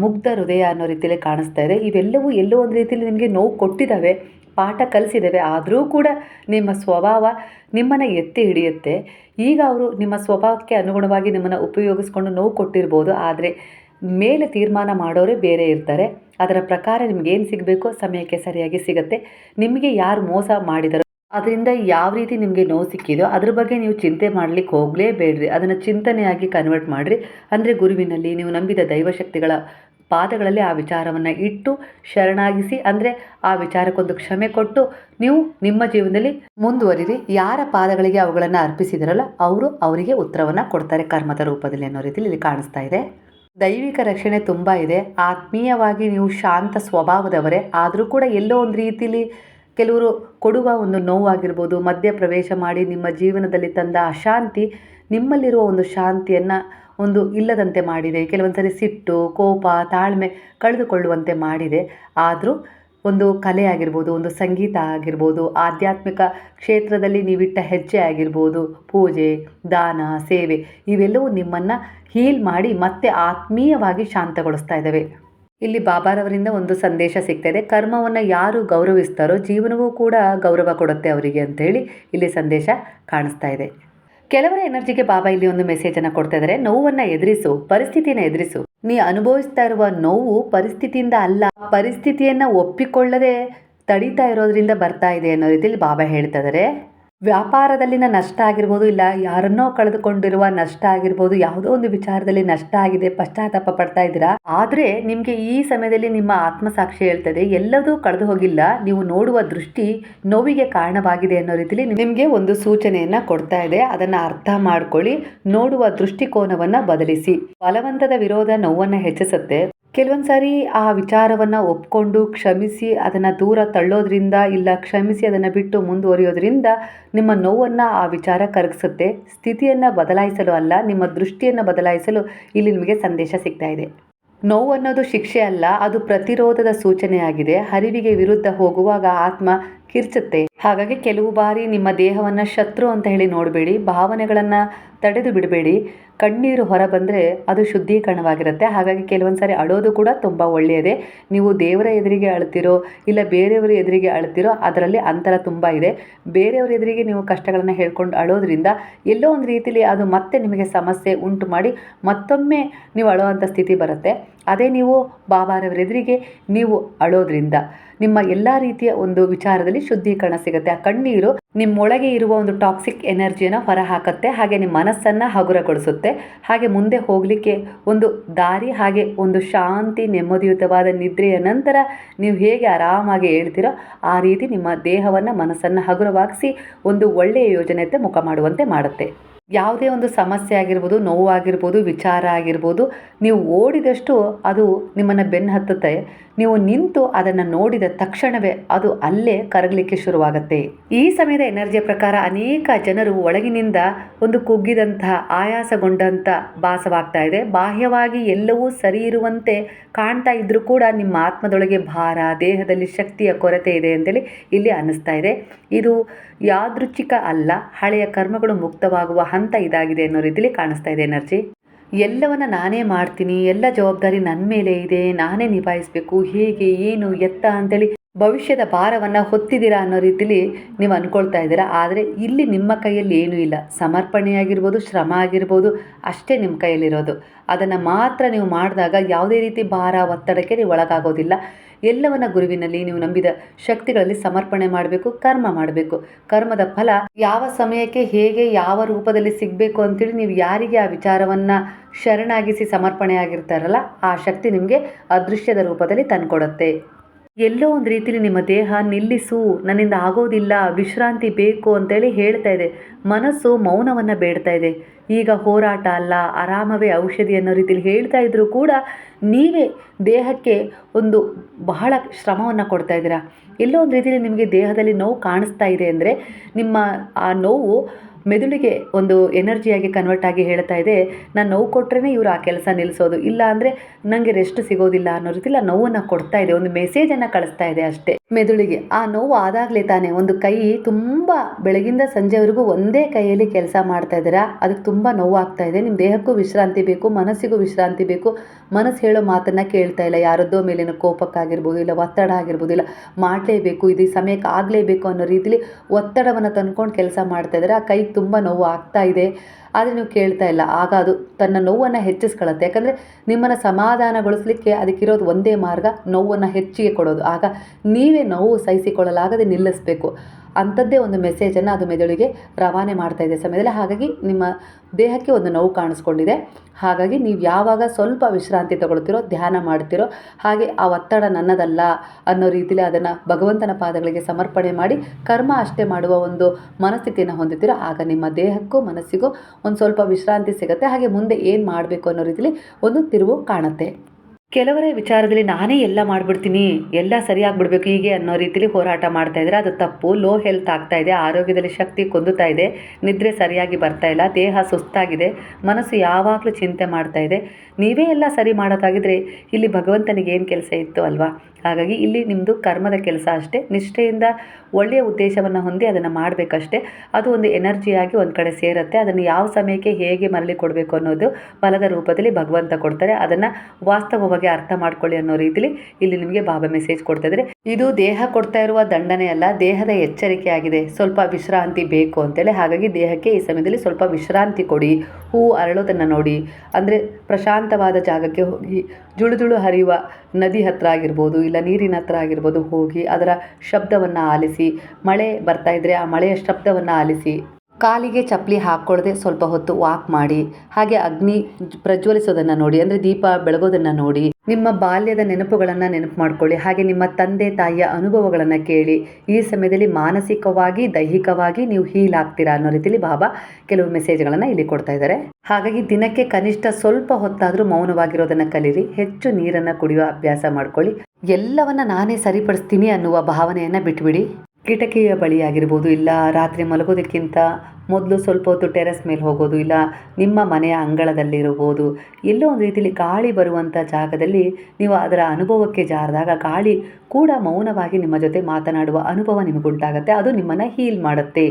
ಮುಗ್ಧ ಹೃದಯ ಅನ್ನೋ ರೀತಿಯಲ್ಲಿ ಕಾಣಿಸ್ತಾ ಇದೆ. ಇವೆಲ್ಲವೂ ಎಲ್ಲೋ ಒಂದು ರೀತಿಯಲ್ಲಿ ನಿಮಗೆ ನೋವು ಕೊಟ್ಟಿದ್ದಾವೆ ಪಾಠ ಕಲಿಸಿದ್ದೇವೆ. ಆದರೂ ಕೂಡ ನಿಮ್ಮ ಸ್ವಭಾವ ನಿಮ್ಮನ್ನು ಎತ್ತಿ ಹಿಡಿಯುತ್ತೆ. ಈಗ ಅವರು ನಿಮ್ಮ ಸ್ವಭಾವಕ್ಕೆ ಅನುಗುಣವಾಗಿ ನಿಮ್ಮನ್ನು ಉಪಯೋಗಿಸ್ಕೊಂಡು ನೋವು ಕೊಟ್ಟಿರ್ಬೋದು. ಆದರೆ ಮೇಲೆ ತೀರ್ಮಾನ ಮಾಡೋರೇ ಬೇರೆ ಇರ್ತಾರೆ. ಅದರ ಪ್ರಕಾರ ಏನು ಸಿಗಬೇಕೋ? ಸಮಯಕ್ಕೆ ಸರಿಯಾಗಿ ಸಿಗುತ್ತೆ. ನಿಮಗೆ ಯಾರು ಮೋಸ ಮಾಡಿದರು ಅದರಿಂದ ಯಾವ ರೀತಿ ನಿಮಗೆ ನೋವು ಸಿಕ್ಕಿದೋ ಅದ್ರ ಬಗ್ಗೆ ನೀವು ಚಿಂತೆ ಮಾಡಲಿಕ್ಕೆ ಹೋಗಲೇಬೇಡ್ರಿ. ಅದನ್ನು ಚಿಂತನೆಯಾಗಿ ಕನ್ವರ್ಟ್ ಮಾಡಿರಿ. ಅಂದರೆ ಗುರುವಿನಲ್ಲಿ ನೀವು ನಂಬಿದ ದೈವಶಕ್ತಿಗಳ ಪಾದಗಳಲ್ಲಿ ಆ ವಿಚಾರವನ್ನು ಇಟ್ಟು ಶರಣಾಗಿಸಿ, ಅಂದರೆ ಆ ವಿಚಾರಕ್ಕೊಂದು ಕ್ಷಮೆ ಕೊಟ್ಟು ನೀವು ನಿಮ್ಮ ಜೀವನದಲ್ಲಿ ಮುಂದುವರಿರಿ. ಯಾರ ಪಾದಗಳಿಗೆ ಅವುಗಳನ್ನು ಅರ್ಪಿಸಿದಿರಲ್ಲ, ಅವರು ಅವರಿಗೆ ಉತ್ತರವನ್ನು ಕೊಡ್ತಾರೆ ಕರ್ಮದ ರೂಪದಲ್ಲಿ ಅನ್ನೋ ರೀತಿಯಲ್ಲಿ ಇಲ್ಲಿ ಕಾಣಿಸ್ತಾ ಇದೆ. ದೈವಿಕ ರಕ್ಷಣೆ ತುಂಬ ಇದೆ. ಆತ್ಮೀಯವಾಗಿ ನೀವು ಶಾಂತ ಸ್ವಭಾವದವರೇ. ಆದರೂ ಕೂಡ ಎಲ್ಲೋ ಒಂದು ರೀತಿಲಿ ಕೆಲವರು ಕೊಡುವ ಒಂದು ನೋವಾಗಿರ್ಬೋದು ಮಧ್ಯ ಪ್ರವೇಶ ಮಾಡಿ ನಿಮ್ಮ ಜೀವನದಲ್ಲಿ ತಂದ ಅಶಾಂತಿ, ನಿಮ್ಮಲ್ಲಿರುವ ಒಂದು ಶಾಂತಿಯನ್ನು ಒಂದು ಇಲ್ಲದಂತೆ ಮಾಡಿದೆ. ಕೆಲವೊಂದು ಸರಿ ಸಿಟ್ಟು, ಕೋಪ, ತಾಳ್ಮೆ ಕಳೆದುಕೊಳ್ಳುವಂತೆ ಮಾಡಿದೆ. ಆದರೂ ಒಂದು ಕಲೆ ಆಗಿರ್ಬೋದು, ಒಂದು ಸಂಗೀತ ಆಗಿರ್ಬೋದು, ಆಧ್ಯಾತ್ಮಿಕ ಕ್ಷೇತ್ರದಲ್ಲಿ ನೀವಿಟ್ಟ ಹೆಜ್ಜೆ ಆಗಿರ್ಬೋದು, ಪೂಜೆ, ದಾನ, ಸೇವೆ, ಇವೆಲ್ಲವೂ ನಿಮ್ಮನ್ನು ಹೀಲ್ ಮಾಡಿ ಮತ್ತೆ ಆತ್ಮೀಯವಾಗಿ ಶಾಂತಗೊಳಿಸ್ತಾ ಇದ್ದಾವೆ. ಇಲ್ಲಿ ಬಾಬಾರವರಿಂದ ಒಂದು ಸಂದೇಶ ಸಿಗ್ತಾ ಇದೆ ಕರ್ಮವನ್ನು ಯಾರು ಗೌರವಿಸ್ತಾರೋ ಜೀವನವೂ ಕೂಡ ಗೌರವ ಕೊಡುತ್ತೆ ಅವರಿಗೆ ಅಂತೇಳಿ ಇಲ್ಲಿ ಸಂದೇಶ ಕಾಣಿಸ್ತಾ ಇದೆ. ಕೆಲವರ ಎನರ್ಜಿಗೆ ಬಾಬಾ ಇಲ್ಲಿ ಒಂದು ಮೆಸೇಜ್ ಅನ್ನ ಕೊಡ್ತಾ ಇದ್ದಾರೆ ನೋವನ್ನ ಎದುರಿಸು, ಪರಿಸ್ಥಿತಿನ ಎದುರಿಸು. ನೀ ಅನುಭವಿಸ್ತಾ ಇರುವ ನೋವು ಪರಿಸ್ಥಿತಿಯಿಂದ ಅಲ್ಲ, ಪರಿಸ್ಥಿತಿಯನ್ನ ಒಪ್ಪಿಕೊಳ್ಳದೆ ತಡೀತಾ ಇರೋದ್ರಿಂದ ಬರ್ತಾ ಇದೆ ಅನ್ನೋ ರೀತಿಯಲ್ಲಿ ಬಾಬಾ ಹೇಳ್ತಾ ಇದ್ದಾರೆ ವ್ಯಾಪಾರದಲ್ಲಿನ ನಷ್ಟ ಆಗಿರ್ಬೋದು, ಇಲ್ಲ ಯಾರನ್ನೋ ಕಳೆದುಕೊಂಡಿರುವ ನಷ್ಟ ಆಗಿರ್ಬೋದು, ಯಾವುದೋ ಒಂದು ವಿಚಾರದಲ್ಲಿ ನಷ್ಟ ಆಗಿದೆ, ಪಶ್ಚಾತ್ತಾಪ ಪಡ್ತಾ ಇದ್ದೀರಾ? ಆದರೆ ನಿಮಗೆ ಈ ಸಮಯದಲ್ಲಿ ನಿಮ್ಮ ಆತ್ಮಸಾಕ್ಷಿ ಹೇಳ್ತದೆ, ಎಲ್ಲದೂ ಕಳೆದು ಹೋಗಿಲ್ಲ, ನೀವು ನೋಡುವ ದೃಷ್ಟಿ ನೋವಿಗೆ ಕಾರಣವಾಗಿದೆ ಅನ್ನೋ ರೀತಿಯಲ್ಲಿ ನಿಮಗೆ ಒಂದು ಸೂಚನೆಯನ್ನ ಕೊಡ್ತಾ ಇದೆ, ಅದನ್ನ ಅರ್ಥ ಮಾಡ್ಕೊಳ್ಳಿ, ನೋಡುವ ದೃಷ್ಟಿಕೋನವನ್ನ ಬದಲಿಸಿ. ಬಲವಂತದ ವಿರೋಧ ನೋವನ್ನು ಹೆಚ್ಚಿಸುತ್ತೆ. ಕೆಲವೊಂದು ಸಾರಿ ಆ ವಿಚಾರವನ್ನು ಒಪ್ಕೊಂಡು ಕ್ಷಮಿಸಿ ಅದನ್ನು ದೂರ ತಳ್ಳೋದ್ರಿಂದ ಇಲ್ಲ ಕ್ಷಮಿಸಿ ಅದನ್ನು ಬಿಟ್ಟು ಮುಂದುವರಿಯೋದ್ರಿಂದ ನಿಮ್ಮ ನೋವನ್ನು ಆ ವಿಚಾರ ಕರಗಿಸುತ್ತೆ. ಸ್ಥಿತಿಯನ್ನು ಬದಲಾಯಿಸಲು ಅಲ್ಲ, ನಿಮ್ಮ ದೃಷ್ಟಿಯನ್ನು ಬದಲಾಯಿಸಲು ಇಲ್ಲಿ ನಿಮಗೆ ಸಂದೇಶ ಸಿಗ್ತಾ ಇದೆ. ನೋವು ಅನ್ನೋದು ಶಿಕ್ಷೆ ಅಲ್ಲ, ಅದು ಪ್ರತಿರೋಧದ ಸೂಚನೆಯಾಗಿದೆ. ಹರಿವಿಗೆ ವಿರುದ್ಧ ಹೋಗುವಾಗ ಆತ್ಮ ಕಿರ್ಚುತ್ತೆ ಹಾಗಾಗಿ ಕೆಲವು ಬಾರಿ ನಿಮ್ಮ ದೇಹವನ್ನು ಶತ್ರು ಅಂತ ಹೇಳಿ ನೋಡಬೇಡಿ, ಭಾವನೆಗಳನ್ನು ತಡೆದು ಬಿಡಬೇಡಿ. ಕಣ್ಣೀರು ಹೊರ ಬಂದರೆ ಅದು ಶುದ್ಧೀಕರಣವಾಗಿರುತ್ತೆ. ಹಾಗಾಗಿ ಕೆಲವೊಂದು ಸಾರಿ ಅಳೋದು ಕೂಡ ತುಂಬ ಒಳ್ಳೆಯದೇ. ನೀವು ದೇವರ ಎದುರಿಗೆ ಅಳ್ತಿರೋ ಇಲ್ಲ ಬೇರೆಯವರ ಎದುರಿಗೆ ಅಳ್ತಿರೋ ಅದರಲ್ಲಿ ಅಂತರ ತುಂಬ ಇದೆ. ಬೇರೆಯವರ ಎದುರಿಗೆ ನೀವು ಕಷ್ಟಗಳನ್ನು ಹೇಳ್ಕೊಂಡು ಅಳೋದ್ರಿಂದ ಎಲ್ಲೋ ಒಂದು ರೀತಿಲಿ ಅದು ಮತ್ತೆ ನಿಮಗೆ ಸಮಸ್ಯೆ ಉಂಟು ಮಾಡಿ ಮತ್ತೊಮ್ಮೆ ನೀವು ಅಳೋವಂಥ ಸ್ಥಿತಿ ಬರುತ್ತೆ. ಅದೇ ನೀವು ಬಾಬಾರವರ ಎದುರಿಗೆ ನೀವು ಅಳೋದ್ರಿಂದ. ನಿಮ್ಮ ಎಲ್ಲ ರೀತಿಯ ಒಂದು ವಿಚಾರದಲ್ಲಿ ಶುದ್ಧೀಕರಣ ಸಿಗುತ್ತೆ. ಆ ಕಣ್ಣೀರು ನಿಮ್ಮೊಳಗೆ ಇರುವ ಒಂದು ಟಾಕ್ಸಿಕ್ ಎನರ್ಜಿಯನ್ನು ಹೊರ ಹಾಕುತ್ತೆ, ಹಾಗೆ ನಿಮ್ಮ ಮನಸ್ಸನ್ನು ಹಗುರಗೊಳಿಸುತ್ತೆ. ಹಾಗೆ ಮುಂದೆ ಹೋಗಲಿಕ್ಕೆ ಒಂದು ದಾರಿ, ಹಾಗೆ ಒಂದು ಶಾಂತಿ, ನೆಮ್ಮದಿಯುತವಾದ ನಿದ್ರೆಯ ನಂತರ ನೀವು ಹೇಗೆ ಆರಾಮಾಗಿ ಹೇಳ್ತೀರೋ ಆ ರೀತಿ ನಿಮ್ಮ ದೇಹವನ್ನು ಮನಸ್ಸನ್ನು ಹಗುರವಾಗಿಸಿ ಒಂದು ಒಳ್ಳೆಯ ಯೋಜನೆಯತ್ತ ಮುಖ ಮಾಡುವಂತೆ ಮಾಡುತ್ತೆ. ಯಾವುದೇ ಒಂದು ಸಮಸ್ಯೆ ಆಗಿರ್ಬೋದು, ನೋವಾಗಿರ್ಬೋದು, ವಿಚಾರ ಆಗಿರ್ಬೋದು, ನೀವು ಓಡಿದಷ್ಟು ಅದು ನಿಮ್ಮನ್ನು ಬೆನ್ನು ಹತ್ತುತ್ತೆ ನೀವು ನಿಂತು ಅದನ್ನು ನೋಡಿದ ತಕ್ಷಣವೇ ಅದು ಅಲ್ಲೇ ಕರಗಲಿಕ್ಕೆ ಶುರುವಾಗುತ್ತೆ. ಈ ಸಮಯದ ಎನರ್ಜಿಯ ಪ್ರಕಾರ ಅನೇಕ ಜನರು ಒಳಗಿನಿಂದ ಒಂದು ಕುಗ್ಗಿದಂತಹ ಆಯಾಸಗೊಂಡಂಥ ಭಾಸವಾಗ್ತಾ ಇದೆ. ಬಾಹ್ಯವಾಗಿ ಎಲ್ಲವೂ ಸರಿ ಇರುವಂತೆ ಕಾಣ್ತಾ ಇದ್ದರೂ ಕೂಡ ನಿಮ್ಮ ಆತ್ಮದೊಳಗೆ ಭಾರ, ದೇಹದಲ್ಲಿ ಶಕ್ತಿಯ ಕೊರತೆ ಇದೆ ಅಂತೇಳಿ ಇಲ್ಲಿ ಅನ್ನಿಸ್ತಾ ಇದೆ. ಇದು ಯಾದೃಚ್ಛಿಕ ಅಲ್ಲ, ಹಳೆಯ ಕರ್ಮಗಳು ಮುಕ್ತವಾಗುವ ಹಂತ ಇದಾಗಿದೆ ಅನ್ನೋ ರೀತಿಲಿ ಕಾಣಿಸ್ತಾ ಇದೆ ಎನರ್ಜಿ. ಎಲ್ಲವನ್ನ ನಾನೇ ಮಾಡ್ತೀನಿ, ಎಲ್ಲ ಜವಾಬ್ದಾರಿ ನನ್ನ ಮೇಲೆ ಇದೆ, ನಾನೇ ನಿಭಾಯಿಸಬೇಕು, ಹೇಗೆ, ಏನು, ಎತ್ತ ಅಂತೇಳಿ ಭವಿಷ್ಯದ ಭಾರವನ್ನು ಹೊತ್ತಿದ್ದೀರಾ ಅನ್ನೋ ರೀತಿಲಿ ನೀವು ಅಂದ್ಕೊಳ್ತಾ ಇದ್ದೀರಾ. ಆದರೆ ಇಲ್ಲಿ ನಿಮ್ಮ ಕೈಯಲ್ಲಿ ಏನೂ ಇಲ್ಲ. ಸಮರ್ಪಣೆಯಾಗಿರ್ಬೋದು ಶ್ರಮ ಆಗಿರ್ಬೋದು, ಅಷ್ಟೇ ನಿಮ್ಮ ಕೈಯಲ್ಲಿರೋದು. ಅದನ್ನು ಮಾತ್ರ ನೀವು ಮಾಡಿದಾಗ ಯಾವುದೇ ರೀತಿ ಭಾರ, ಒತ್ತಡಕ್ಕೆ ನೀವು ಒಳಗಾಗೋದಿಲ್ಲ. ಎಲ್ಲವನ್ನ ಗುರುವಿನಲ್ಲಿ ನೀವು ನಂಬಿದ ಶಕ್ತಿಗಳಲ್ಲಿ ಸಮರ್ಪಣೆ ಮಾಡಬೇಕು, ಕರ್ಮ ಮಾಡಬೇಕು. ಕರ್ಮದ ಫಲ ಯಾವ ಸಮಯಕ್ಕೆ ಹೇಗೆ ಯಾವ ರೂಪದಲ್ಲಿ ಸಿಗಬೇಕು ಅಂತೇಳಿ ನೀವು ಯಾರಿಗೆ ಆ ವಿಚಾರವನ್ನು ಶರಣಾಗಿಸಿ ಸಮರ್ಪಣೆ ಆಗಿರ್ತಾರಲ್ಲ, ಆ ಶಕ್ತಿ ನಿಮಗೆ ಅದೃಶ್ಯದ ರೂಪದಲ್ಲಿ ತಂದುಕೊಡುತ್ತೆ. ಎಲ್ಲೋ ಒಂದು ರೀತಿಲಿ ನಿಮ್ಮ ದೇಹ ನಿಲ್ಲಿಸು, ನನ್ನಿಂದ ಆಗೋದಿಲ್ಲ, ವಿಶ್ರಾಂತಿ ಬೇಕು ಅಂತೇಳಿ ಹೇಳ್ತಾ ಇದೆ. ಮನಸ್ಸು ಮೌನವನ್ನು ಬೇಡ್ತಾ ಇದೆ. ಈಗ ಹೋರಾಟ ಅಲ್ಲ, ಆರಾಮವೇ ಔಷಧಿ ಅನ್ನೋ ರೀತಿಲಿ ಹೇಳ್ತಾ ಇದ್ದರೂ ಕೂಡ ನೀವೇ ದೇಹಕ್ಕೆ ಒಂದು ಬಹಳ ಶ್ರಮವನ್ನು ಕೊಡ್ತಾ ಇದ್ದೀರಾ? ಎಲ್ಲೋ ಒಂದು ರೀತಿಯಲ್ಲಿ ನಿಮಗೆ ದೇಹದಲ್ಲಿ ನೋವು ಕಾಣಿಸ್ತಾ ಇದೆ ಅಂದರೆ ನಿಮ್ಮ ಆ ನೋವು ಮೆದುಳಿಗೆ ಒಂದು ಎನರ್ಜಿಯಾಗಿ ಕನ್ವರ್ಟ್ ಆಗಿ ಹೇಳ್ತಾ ಇದೆ, ನಾನು ನೋವು ಕೊಟ್ಟರೆ ಇವರು ಆ ಕೆಲಸ ನಿಲ್ಲಿಸೋದು ಇಲ್ಲ ಅಂದರೆ ನನಗೆ ರೆಸ್ಟ್ ಸಿಗೋದಿಲ್ಲ ಅನ್ನೋ ರೀತಿಲಿ ಆ ನೋವನ್ನು ಕೊಡ್ತಾ ಇದೆ, ಒಂದು ಮೆಸೇಜನ್ನು ಕಳಿಸ್ತಾ ಇದೆ ಅಷ್ಟೇ ಮೆದುಳಿಗೆ. ಆ ನೋವು ಆದಾಗಲೇ ತಾನೇ ಒಂದು ಕೈ ತುಂಬ ಬೆಳಗಿಂದ ಸಂಜೆವರೆಗೂ ಒಂದೇ ಕೈಯಲ್ಲಿ ಕೆಲಸ ಮಾಡ್ತಾ ಇದ್ದೀರಾ? ಅದಕ್ಕೆ ತುಂಬ ನೋವಾಗ್ತಾ ಇದೆ. ನಿಮ್ಮ ದೇಹಕ್ಕೂ ವಿಶ್ರಾಂತಿ ಬೇಕು, ಮನಸ್ಸಿಗೂ ವಿಶ್ರಾಂತಿ ಬೇಕು. ಮನಸ್ಸು ಹೇಳೋ ಮಾತನ್ನು ಕೇಳ್ತಾ ಇಲ್ಲ. ಯಾರದ್ದೋ ಮೇಲಿನ ಕೋಪಕ್ಕಾಗಿರ್ಬೋದು ಇಲ್ಲ ಒತ್ತಡ ಆಗಿರ್ಬೋದು, ಇಲ್ಲ ಮಾಡಲೇಬೇಕು, ಇದು ಸಮಯಕ್ಕೆ ಆಗಲೇಬೇಕು ಅನ್ನೋ ರೀತಿಲಿ ಒತ್ತಡವನ್ನು ತಂದ್ಕೊಂಡು ಕೆಲಸ ಮಾಡ್ತಾ ಇದ್ದಾರೆ. ಆ ಕೈಗೆ ತುಂಬ ನೋವು ಆಗ್ತಾ ಇದೆ. ಆದರೆ ನೀವು ಕೇಳ್ತಾ ಇಲ್ಲ. ಆಗ ಅದು ತನ್ನ ನೋವನ್ನು ಹೆಚ್ಚಿಸ್ಕೊಳ್ಳುತ್ತೆ. ಯಾಕಂದರೆ ನಿಮ್ಮನ್ನು ಸಮಾಧಾನಗೊಳಿಸ್ಲಿಕ್ಕೆ ಅದಕ್ಕಿರೋದು ಒಂದೇ ಮಾರ್ಗ, ನೋವನ್ನು ಹೆಚ್ಚಿಗೆ ಕೊಡೋದು. ಆಗ ನೀವೇ ನೋವು ಸಹಿಸಿಕೊಳ್ಳಲಾಗದೆ ನಿಲ್ಲಿಸಬೇಕು. ಅಂಥದ್ದೇ ಒಂದು ಮೆಸೇಜನ್ನು ಅದು ಮೆದುಳಿಗೆ ರವಾನೆ ಮಾಡ್ತಾ ಇದೆ ಸಮಯದಲ್ಲಿ. ಹಾಗಾಗಿ ನಿಮ್ಮ ದೇಹಕ್ಕೆ ಒಂದು ನೋವು ಕಾಣಿಸ್ಕೊಂಡಿದೆ. ಹಾಗಾಗಿ ನೀವು ಯಾವಾಗ ಸ್ವಲ್ಪ ವಿಶ್ರಾಂತಿ ತಗೊಳ್ತಿರೋ, ಧ್ಯಾನ ಮಾಡ್ತಿರೋ, ಹಾಗೆ ಆ ಒತ್ತಡ ನನ್ನದಲ್ಲ ಅನ್ನೋ ರೀತಿಯಲ್ಲಿ ಅದನ್ನು ಭಗವಂತನ ಪಾದಗಳಿಗೆ ಸಮರ್ಪಣೆ ಮಾಡಿ, ಕರ್ಮ ಅಷ್ಟೇ ಮಾಡುವ ಒಂದು ಮನಸ್ಥಿತಿಯನ್ನು ಹೊಂದಿದ್ದೀರೋ, ಆಗ ನಿಮ್ಮ ದೇಹಕ್ಕೂ ಮನಸ್ಸಿಗೂ ಒಂದು ಸ್ವಲ್ಪ ವಿಶ್ರಾಂತಿ ಸಿಗುತ್ತೆ. ಹಾಗೆ ಮುಂದೆ ಏನು ಮಾಡಬೇಕು ಅನ್ನೋ ರೀತಿಯಲ್ಲಿ ಒಂದು ತಿರುವು ಕಾಣುತ್ತೆ. ಕೆಲವರ ವಿಚಾರದಲ್ಲಿ ನಾನೇ ಎಲ್ಲ ಮಾಡಿಬಿಡ್ತೀನಿ, ಎಲ್ಲ ಸರಿಯಾಗಿಬಿಡ್ಬೇಕು ಹೀಗೆ ಅನ್ನೋ ರೀತಿಲಿ ಹೋರಾಟ ಮಾಡ್ತಾ ಇದ್ದಾರೆ. ಅದು ತಪ್ಪು. ಲೋ ಹೆಲ್ತ್ ಆಗ್ತಾ ಇದೆ, ಆರೋಗ್ಯದಲ್ಲಿ ಶಕ್ತಿ ಕುಂದುತ್ತಾ ಇದೆ, ನಿದ್ರೆ ಸರಿಯಾಗಿ ಬರ್ತಾ ಇಲ್ಲ, ದೇಹ ಸುಸ್ತಾಗಿದೆ, ಮನಸ್ಸು ಯಾವಾಗಲೂ ಚಿಂತೆ ಮಾಡ್ತಾ ಇದೆ. ನೀವೇ ಎಲ್ಲ ಸರಿ ಮಾಡೋದಾಗಿದ್ರೆ ಇಲ್ಲಿ ಭಗವಂತನಿಗೆ ಏನು ಕೆಲಸ ಇತ್ತು ಅಲ್ವಾ? ಹಾಗಾಗಿ ಇಲ್ಲಿ ನಿಮ್ಮದು ಕರ್ಮದ ಕೆಲಸ ಅಷ್ಟೇ. ನಿಷ್ಠೆಯಿಂದ ಒಳ್ಳೆಯ ಉದ್ದೇಶವನ್ನು ಹೊಂದಿ ಅದನ್ನು ಮಾಡಬೇಕಷ್ಟೇ. ಅದು ಒಂದು ಎನರ್ಜಿಯಾಗಿ ಒಂದು ಕಡೆ ಸೇರುತ್ತೆ. ಅದನ್ನು ಯಾವ ಸಮಯಕ್ಕೆ ಹೇಗೆ ಮರಳಿ ಕೊಡಬೇಕು ಅನ್ನೋದು ಫಲದ ರೂಪದಲ್ಲಿ ಭಗವಂತ ಕೊಡ್ತಾರೆ. ಅದನ್ನು ವಾಸ್ತವವಾಗಿ ಅರ್ಥ ಮಾಡ್ಕೊಳ್ಳಿ ಅನ್ನೋ ರೀತಿಲಿ ಇಲ್ಲಿ ನಿಮಗೆ ಬಾಬಾ ಮೆಸೇಜ್ ಕೊಡ್ತಾ ಇದ್ದಾರೆ. ಇದು ದೇಹ ಕೊಡ್ತಾ ಇರುವ ದಂಡನೆ ಅಲ್ಲ, ದೇಹದ ಎಚ್ಚರಿಕೆ ಆಗಿದೆ. ಸ್ವಲ್ಪ ವಿಶ್ರಾಂತಿ ಬೇಕು ಅಂತೇಳಿ. ಹಾಗಾಗಿ ದೇಹಕ್ಕೆ ಈ ಸಮಯದಲ್ಲಿ ಸ್ವಲ್ಪ ವಿಶ್ರಾಂತಿ ಕೊಡಿ. ಹೂ ಅರಳೋದನ್ನು ನೋಡಿ, ಅಂದರೆ ಪ್ರಶಾಂತವಾದ ಜಾಗಕ್ಕೆ ಹೋಗಿ ಜುಳು ಜುಳು ಹರಿಯುವ ನದಿ ಹತ್ರ ಆಗಿರ್ಬೋದು, ಇಲ್ಲ ನೀರಿನ ಹತ್ರ ಆಗಿರ್ಬೋದು, ಹೋಗಿ ಅದರ ಶಬ್ದವನ್ನು ಆಲಿಸಿ, ಮಳೆ ಬರ್ತಾ ಇದ್ದರೆ ಆ ಮಳೆಯ ಶಬ್ದವನ್ನು ಆಲಿಸಿ ಕಾಲಿಗೆ ಚಪ್ಪಲಿ ಹಾಕ್ಕೊಳ್ಳದೆ ಸ್ವಲ್ಪ ಹೊತ್ತು ವಾಕ್ ಮಾಡಿ, ಹಾಗೆ ಅಗ್ನಿ ಪ್ರಜ್ವಲಿಸೋದನ್ನು ನೋಡಿ, ಅಂದರೆ ದೀಪ ಬೆಳಗೋದನ್ನು ನೋಡಿ, ನಿಮ್ಮ ಬಾಲ್ಯದ ನೆನಪುಗಳನ್ನು ನೆನಪು ಮಾಡ್ಕೊಳ್ಳಿ, ಹಾಗೆ ನಿಮ್ಮ ತಂದೆ ತಾಯಿಯ ಅನುಭವಗಳನ್ನು ಕೇಳಿ, ಈ ಸಮಯದಲ್ಲಿ ಮಾನಸಿಕವಾಗಿ, ದೈಹಿಕವಾಗಿ ನೀವು ಹೀಲ್ ಆಗ್ತೀರಾ ಅನ್ನೋ ರೀತಿಯಲ್ಲಿ ಬಾಬಾ ಕೆಲವು ಮೆಸೇಜ್ಗಳನ್ನು ಇಲ್ಲಿ ಕೊಡ್ತಾ ಇದ್ದಾರೆ. ಹಾಗಾಗಿ ದಿನಕ್ಕೆ ಕನಿಷ್ಠ ಸ್ವಲ್ಪ ಹೊತ್ತಾದರೂ ಮೌನವಾಗಿರೋದನ್ನು ಕಲೀರಿ, ಹೆಚ್ಚು ನೀರನ್ನು ಕುಡಿಯುವ ಅಭ್ಯಾಸ ಮಾಡ್ಕೊಳ್ಳಿ. ಎಲ್ಲವನ್ನ ನಾನೇ ಸರಿಪಡಿಸ್ತೀನಿ ಅನ್ನುವ ಭಾವನೆಯನ್ನು ಬಿಟ್ಬಿಡಿ. ಕಿಟಕಿಯ ಬಳಿ ಆಗಿರ್ಬೋದು ಇಲ್ಲ ರಾತ್ರಿ ಮಲಗೋದಕ್ಕಿಂತ ಮೊದಲು ಸ್ವಲ್ಪ ಹೊತ್ತು ಟೆರೆಸ್ ಮೇಲೆ ಹೋಗೋದು, ಇಲ್ಲ ನಿಮ್ಮ ಮನೆಯ ಅಂಗಳದಲ್ಲಿರ್ಬೋದು ಎಲ್ಲೋ ಒಂದು ರೀತಿಯಲ್ಲಿ ಗಾಳಿ ಬರುವಂಥ ಜಾಗದಲ್ಲಿ ನೀವು ಅದರ ಅನುಭವಕ್ಕೆ ಜಾರಿದಾಗ ಗಾಳಿ ಕೂಡ ಮೌನವಾಗಿ ನಿಮ್ಮ ಜೊತೆ ಮಾತನಾಡುವ ಅನುಭವ ನಿಮಗುಂಟಾಗತ್ತೆ. ಅದು ನಿಮ್ಮನ್ನು ಹೀಲ್ ಮಾಡುತ್ತೆ.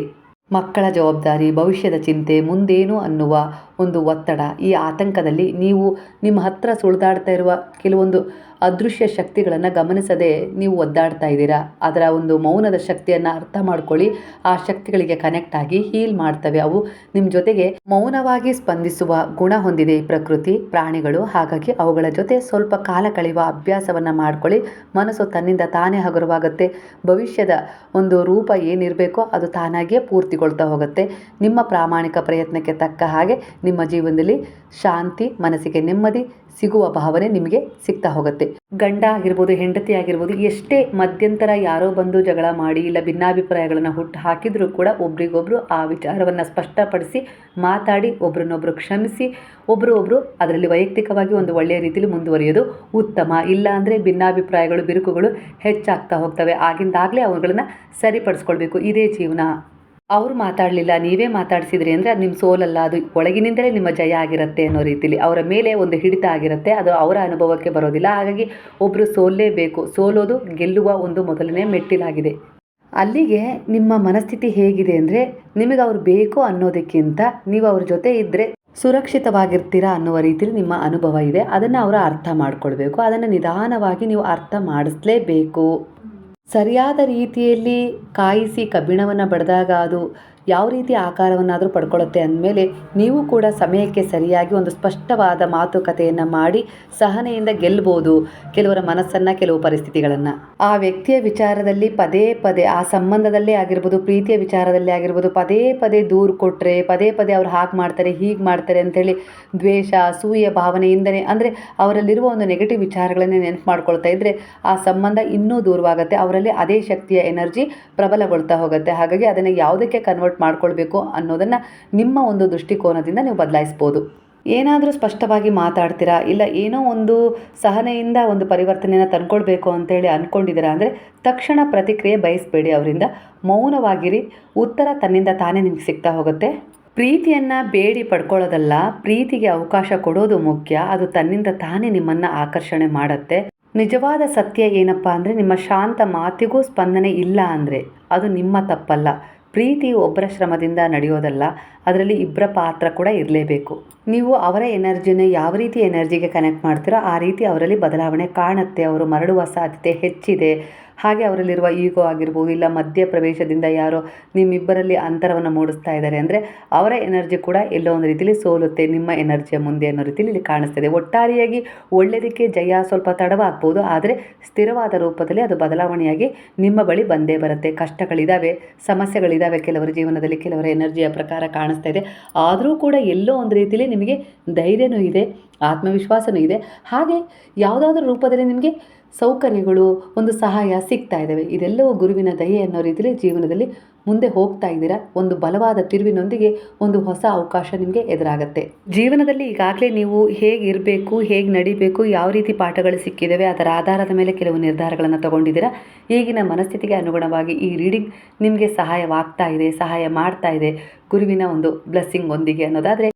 ಮಕ್ಕಳ ಜವಾಬ್ದಾರಿ, ಭವಿಷ್ಯದ ಚಿಂತೆ, ಮುಂದೇನು ಅನ್ನುವ ಒಂದು ಒತ್ತಡ, ಈ ಆತಂಕದಲ್ಲಿ ನೀವು ನಿಮ್ಮ ಹತ್ರ ಸುಳಿದಾಡ್ತಾ ಇರುವ ಕೆಲವೊಂದು ಅದೃಶ್ಯ ಶಕ್ತಿಗಳನ್ನು ಗಮನಿಸದೆ ನೀವು ಒದ್ದಾಡ್ತಾ ಇದ್ದೀರಾ? ಅದರ ಒಂದು ಮೌನದ ಶಕ್ತಿಯನ್ನು ಅರ್ಥ ಮಾಡ್ಕೊಳ್ಳಿ. ಆ ಶಕ್ತಿಗಳಿಗೆ ಕನೆಕ್ಟ್ ಆಗಿ ಹೀಲ್ ಮಾಡ್ತವೆ ಅವು. ನಿಮ್ಮ ಜೊತೆಗೆ ಮೌನವಾಗಿ ಸ್ಪಂದಿಸುವ ಗುಣ ಹೊಂದಿದೆ ಈ ಪ್ರಕೃತಿ, ಪ್ರಾಣಿಗಳು. ಹಾಗಾಗಿ ಅವುಗಳ ಜೊತೆ ಸ್ವಲ್ಪ ಕಾಲ ಕಳೆಯುವ ಅಭ್ಯಾಸವನ್ನು ಮಾಡ್ಕೊಳ್ಳಿ. ಮನಸ್ಸು ತನ್ನಿಂದ ತಾನೇ ಹಗುರವಾಗುತ್ತೆ. ಭವಿಷ್ಯದ ಒಂದು ರೂಪ ಏನಿರಬೇಕೋ ಅದು ತಾನಾಗಿಯೇ ಪೂರ್ತಿಗೊಳ್ತಾ ಹೋಗುತ್ತೆ. ನಿಮ್ಮ ಪ್ರಾಮಾಣಿಕ ಪ್ರಯತ್ನಕ್ಕೆ ತಕ್ಕ ಹಾಗೆ ನಿಮ್ಮ ಜೀವನದಲ್ಲಿ ಶಾಂತಿ, ಮನಸ್ಸಿಗೆ ನೆಮ್ಮದಿ, ಸಿಗುವ ಭಾವನೆ ನಿಮಗೆ ಸಿಗ್ತಾ ಹೋಗುತ್ತೆ. ಗಂಡ ಆಗಿರ್ಬೋದು, ಹೆಂಡತಿ ಆಗಿರ್ಬೋದು, ಎಷ್ಟೇ ಮಧ್ಯಂತರ ಯಾರೋ ಬಂದು ಜಗಳ ಮಾಡಿ ಇಲ್ಲ ಭಿನ್ನಾಭಿಪ್ರಾಯಗಳನ್ನು ಹುಟ್ಟು ಹಾಕಿದರೂ ಕೂಡ ಒಬ್ರಿಗೊಬ್ರು ಆ ವಿಚಾರವನ್ನು ಸ್ಪಷ್ಟಪಡಿಸಿ, ಮಾತಾಡಿ, ಒಬ್ರನ್ನೊಬ್ರು ಕ್ಷಮಿಸಿ ಒಬ್ಬರು ಒಬ್ಬರು ಅದರಲ್ಲಿ ವೈಯಕ್ತಿಕವಾಗಿ ಒಂದು ಒಳ್ಳೆಯ ರೀತಿಯಲ್ಲಿ ಮುಂದುವರಿಯೋದು ಉತ್ತಮ. ಇಲ್ಲ ಅಂದರೆ ಭಿನ್ನಾಭಿಪ್ರಾಯಗಳು, ಬಿರುಕುಗಳು ಹೆಚ್ಚಾಗ್ತಾ ಹೋಗ್ತವೆ. ಆಗಿಂದಾಗಲೇ ಅವುಗಳನ್ನು ಸರಿಪಡಿಸ್ಕೊಳ್ಬೇಕು. ಇದೇ ಜೀವನ. ಅವ್ರು ಮಾತಾಡಲಿಲ್ಲ, ನೀವೇ ಮಾತಾಡಿಸಿದ್ರಿ ಅಂದರೆ ಅದು ನಿಮ್ಮ ಸೋಲಲ್ಲ, ಅದು ಒಳಗಿನಿಂದಲೇ ನಿಮ್ಮ ಜಯ ಆಗಿರುತ್ತೆ ಅನ್ನೋ ರೀತಿಲಿ. ಅವರ ಮೇಲೆ ಒಂದು ಹಿಡಿತ ಆಗಿರುತ್ತೆ, ಅದು ಅವರ ಅನುಭವಕ್ಕೆ ಬರೋದಿಲ್ಲ. ಹಾಗಾಗಿ ಒಬ್ಬರು ಸೋಲೇಬೇಕು ಸೋಲೋದು ಗೆಲ್ಲುವ ಒಂದು ಮೊದಲನೇ ಮೆಟ್ಟಿಲಾಗಿದೆ. ಅಲ್ಲಿಗೆ ನಿಮ್ಮ ಮನಸ್ಥಿತಿ ಹೇಗಿದೆ ಅಂದರೆ ನಿಮಗೆ ಅವ್ರು ಬೇಕು ಅನ್ನೋದಕ್ಕಿಂತ ನೀವು ಅವ್ರ ಜೊತೆ ಇದ್ದರೆ ಸುರಕ್ಷಿತವಾಗಿರ್ತೀರಾ ಅನ್ನುವ ರೀತಿಯಲ್ಲಿ ನಿಮ್ಮ ಅನುಭವ ಇದೆ. ಅದನ್ನು ಅವರು ಅರ್ಥ ಮಾಡ್ಕೊಳ್ಬೇಕು. ಅದನ್ನು ನಿಧಾನವಾಗಿ ನೀವು ಅರ್ಥ ಮಾಡಿಸ್ಲೇಬೇಕು. ಸರಿಯಾದ ರೀತಿಯಲ್ಲಿ ಕಾಯಿಸಿ ಕಬ್ಬಿಣವನ್ನು ಬಡಿದಾಗ ಅದು ಯಾವ ರೀತಿ ಆಕಾರವನ್ನಾದರೂ ಪಡ್ಕೊಳ್ಳುತ್ತೆ ಅಂದಮೇಲೆ ನೀವು ಕೂಡ ಸಮಯಕ್ಕೆ ಸರಿಯಾಗಿ ಒಂದು ಸ್ಪಷ್ಟವಾದ ಮಾತುಕತೆಯನ್ನು ಮಾಡಿ ಸಹನೆಯಿಂದ ಗೆಲ್ಬೋದು ಕೆಲವರ ಮನಸ್ಸನ್ನು, ಕೆಲವು ಪರಿಸ್ಥಿತಿಗಳನ್ನು. ಆ ವ್ಯಕ್ತಿಯ ವಿಚಾರದಲ್ಲಿ ಪದೇ ಪದೇ, ಆ ಸಂಬಂಧದಲ್ಲೇ ಆಗಿರ್ಬೋದು, ಪ್ರೀತಿಯ ವಿಚಾರದಲ್ಲೇ ಆಗಿರ್ಬೋದು, ಪದೇ ಪದೇ ದೂರು ಕೊಟ್ಟರೆ ಪದೇ ಪದೇ ಅವ್ರು ಹಾಗೆ ಮಾಡ್ತಾರೆ, ಹೀಗೆ ಮಾಡ್ತಾರೆ ಅಂತೇಳಿ ದ್ವೇಷ, ಅಸೂಯೆ ಭಾವನೆಯಿಂದನೇ ಅಂದರೆ ಅವರಲ್ಲಿರುವ ಒಂದು ನೆಗೆಟಿವ್ ವಿಚಾರಗಳನ್ನೇ ನೆನಪು ಮಾಡ್ಕೊಳ್ತಾ ಇದ್ದರೆ ಆ ಸಂಬಂಧ ಇನ್ನೂ ದೂರವಾಗುತ್ತೆ, ಅವರಲ್ಲಿ ಅದೇ ಶಕ್ತಿಯ ಎನರ್ಜಿ ಪ್ರಬಲಗೊಳ್ತಾ ಹೋಗುತ್ತೆ. ಹಾಗಾಗಿ ಅದನ್ನು ಯಾವುದಕ್ಕೆ ಕನ್ವರ್ಟ್ ಕನ್ವರ್ಟ್ ಮಾಡ್ಕೊಳ್ಬೇಕು ಅನ್ನೋದನ್ನು ನಿಮ್ಮ ಒಂದು ದೃಷ್ಟಿಕೋನದಿಂದ ನೀವು ಬದಲಾಯಿಸ್ಬೋದು. ಏನಾದರೂ ಸ್ಪಷ್ಟವಾಗಿ ಮಾತಾಡ್ತೀರಾ? ಇಲ್ಲ ಏನೋ ಒಂದು ಸಹನೆಯಿಂದ ಒಂದು ಪರಿವರ್ತನೆಯನ್ನು ತಂದ್ಕೊಳ್ಬೇಕು ಅಂತೇಳಿ ಅಂದ್ಕೊಂಡಿದ್ದೀರಾ ಅಂದರೆ ತಕ್ಷಣ ಪ್ರತಿಕ್ರಿಯೆ ಬಯಸಬೇಡಿ ಅವರಿಂದ. ಮೌನವಾಗಿರಿ. ಉತ್ತರ ತನ್ನಿಂದ ತಾನೇ ನಿಮ್ಗೆ ಸಿಗ್ತಾ ಹೋಗುತ್ತೆ. ಪ್ರೀತಿಯನ್ನು ಬೇಡಿ ಪಡ್ಕೊಳ್ಳೋದಲ್ಲ. ಪ್ರೀತಿಗೆ ಅವಕಾಶ ಕೊಡೋದು ಮುಖ್ಯ. ಅದು ತನ್ನಿಂದ ತಾನೇ ನಿಮ್ಮನ್ನು ಆಕರ್ಷಣೆ ಮಾಡುತ್ತೆ. ನಿಜವಾದ ಸತ್ಯ ಏನಪ್ಪ ಅಂದರೆ ನಿಮ್ಮ ಶಾಂತ ಮಾತಿಗೂ ಸ್ಪಂದನೆ ಇಲ್ಲ ಅಂದರೆ ಅದು ನಿಮ್ಮ ತಪ್ಪಲ್ಲ. ಪ್ರೀತಿ ಒಬ್ಬರ ಶ್ರಮದಿಂದ ನಡೆಯೋದಲ್ಲ, ಅದರಲ್ಲಿ ಇಬ್ಬರ ಪಾತ್ರ ಕೂಡ ಇರಲೇಬೇಕು. ನೀವು ಅವರ ಎನರ್ಜಿನ ಯಾವ ರೀತಿ ಎನರ್ಜಿಗೆ ಕನೆಕ್ಟ್ ಮಾಡ್ತೀರೋ ಆ ರೀತಿ ಅವರಲ್ಲಿ ಬದಲಾವಣೆ ಕಾಣುತ್ತೆ. ಅವರು ಮರಳುವ ಸಾಧ್ಯತೆ ಹೆಚ್ಚಿದೆ. ಹಾಗೆ ಅವರಲ್ಲಿರುವ ಈಗೋ ಆಗಿರ್ಬೋದು, ಇಲ್ಲ ಮಧ್ಯ ಪ್ರವೇಶದಿಂದ ಯಾರೋ ನಿಮ್ಮಿಬ್ಬರಲ್ಲಿ ಅಂತರವನ್ನು ಮೂಡಿಸ್ತಾ ಇದ್ದಾರೆ ಅಂದರೆ ಅವರ ಎನರ್ಜಿ ಕೂಡ ಎಲ್ಲೋ ಒಂದು ರೀತಿಯಲ್ಲಿ ಸೋಲುತ್ತೆ, ನಿಮ್ಮ ಎನರ್ಜಿಯ ಮುಂದೆ ಅನ್ನೋ ರೀತಿಯಲ್ಲಿ ಇಲ್ಲಿ ಕಾಣಿಸ್ತದೆ ಒಟ್ಟಾರೆಯಾಗಿ ಒಳ್ಳೆಯದಕ್ಕೆ ಜಯ ಸ್ವಲ್ಪ ತಡವಾಗ್ಬೋದು, ಆದರೆ ಸ್ಥಿರವಾದ ರೂಪದಲ್ಲಿ ಅದು ಬದಲಾವಣೆಯಾಗಿ ನಿಮ್ಮ ಬಳಿ ಬಂದೇ ಬರುತ್ತೆ. ಕಷ್ಟಗಳಿದ್ದಾವೆ ಸಮಸ್ಯೆಗಳಿದ್ದಾವೆ ಕೆಲವರ ಜೀವನದಲ್ಲಿ, ಕೆಲವರ ಎನರ್ಜಿಯ ಪ್ರಕಾರ ಕಾಣಿಸ್ತಾ ಇದೆ. ಆದರೂ ಕೂಡ ಎಲ್ಲೋ ಒಂದು ರೀತಿಯಲ್ಲಿ ನಿಮಗೆ ಧೈರ್ಯನೂ ಇದೆ, ಆತ್ಮವಿಶ್ವಾಸನೂ ಇದೆ. ಹಾಗೆ ಯಾವುದಾದ್ರೂ ರೂಪದಲ್ಲಿ ನಿಮಗೆ ಸೌಕರ್ಯಗಳು, ಒಂದು ಸಹಾಯ ಸಿಗ್ತಾ ಇದ್ದಾವೆ. ಇದೆಲ್ಲವೂ ಗುರುವಿನ ದಯೆ ಅನ್ನೋ ರೀತಿಯಲ್ಲಿ ಜೀವನದಲ್ಲಿ ಮುಂದೆ ಹೋಗ್ತಾ ಇದ್ದೀರಾ? ಒಂದು ಬಲವಾದ ತಿರುವಿನೊಂದಿಗೆ ಒಂದು ಹೊಸ ಅವಕಾಶ ನಿಮಗೆ ಎದುರಾಗುತ್ತೆ. ಜೀವನದಲ್ಲಿ ಈಗಾಗಲೇ ನೀವು ಹೇಗೆ ಇರಬೇಕು ಹೇಗೆ ನಡಿಬೇಕು, ಯಾವ ರೀತಿ ಪಾಠಗಳು ಸಿಕ್ಕಿದ್ದಾವೆ, ಅದರ ಆಧಾರದ ಮೇಲೆ ಕೆಲವು ನಿರ್ಧಾರಗಳನ್ನು ತಗೊಂಡಿದ್ದೀರಾ? ಈಗಿನ ಮನಸ್ಥಿತಿಗೆ ಅನುಗುಣವಾಗಿ ಈ ರೀಡಿಂಗ್ ನಿಮಗೆ ಸಹಾಯವಾಗ್ತಾ ಇದೆ, ಸಹಾಯ ಮಾಡ್ತಾ ಇದೆ ಗುರುವಿನ ಒಂದು ಬ್ಲೆಸ್ಸಿಂಗ್ ಒಂದಿಗೆ ಅನ್ನೋದಾದರೆ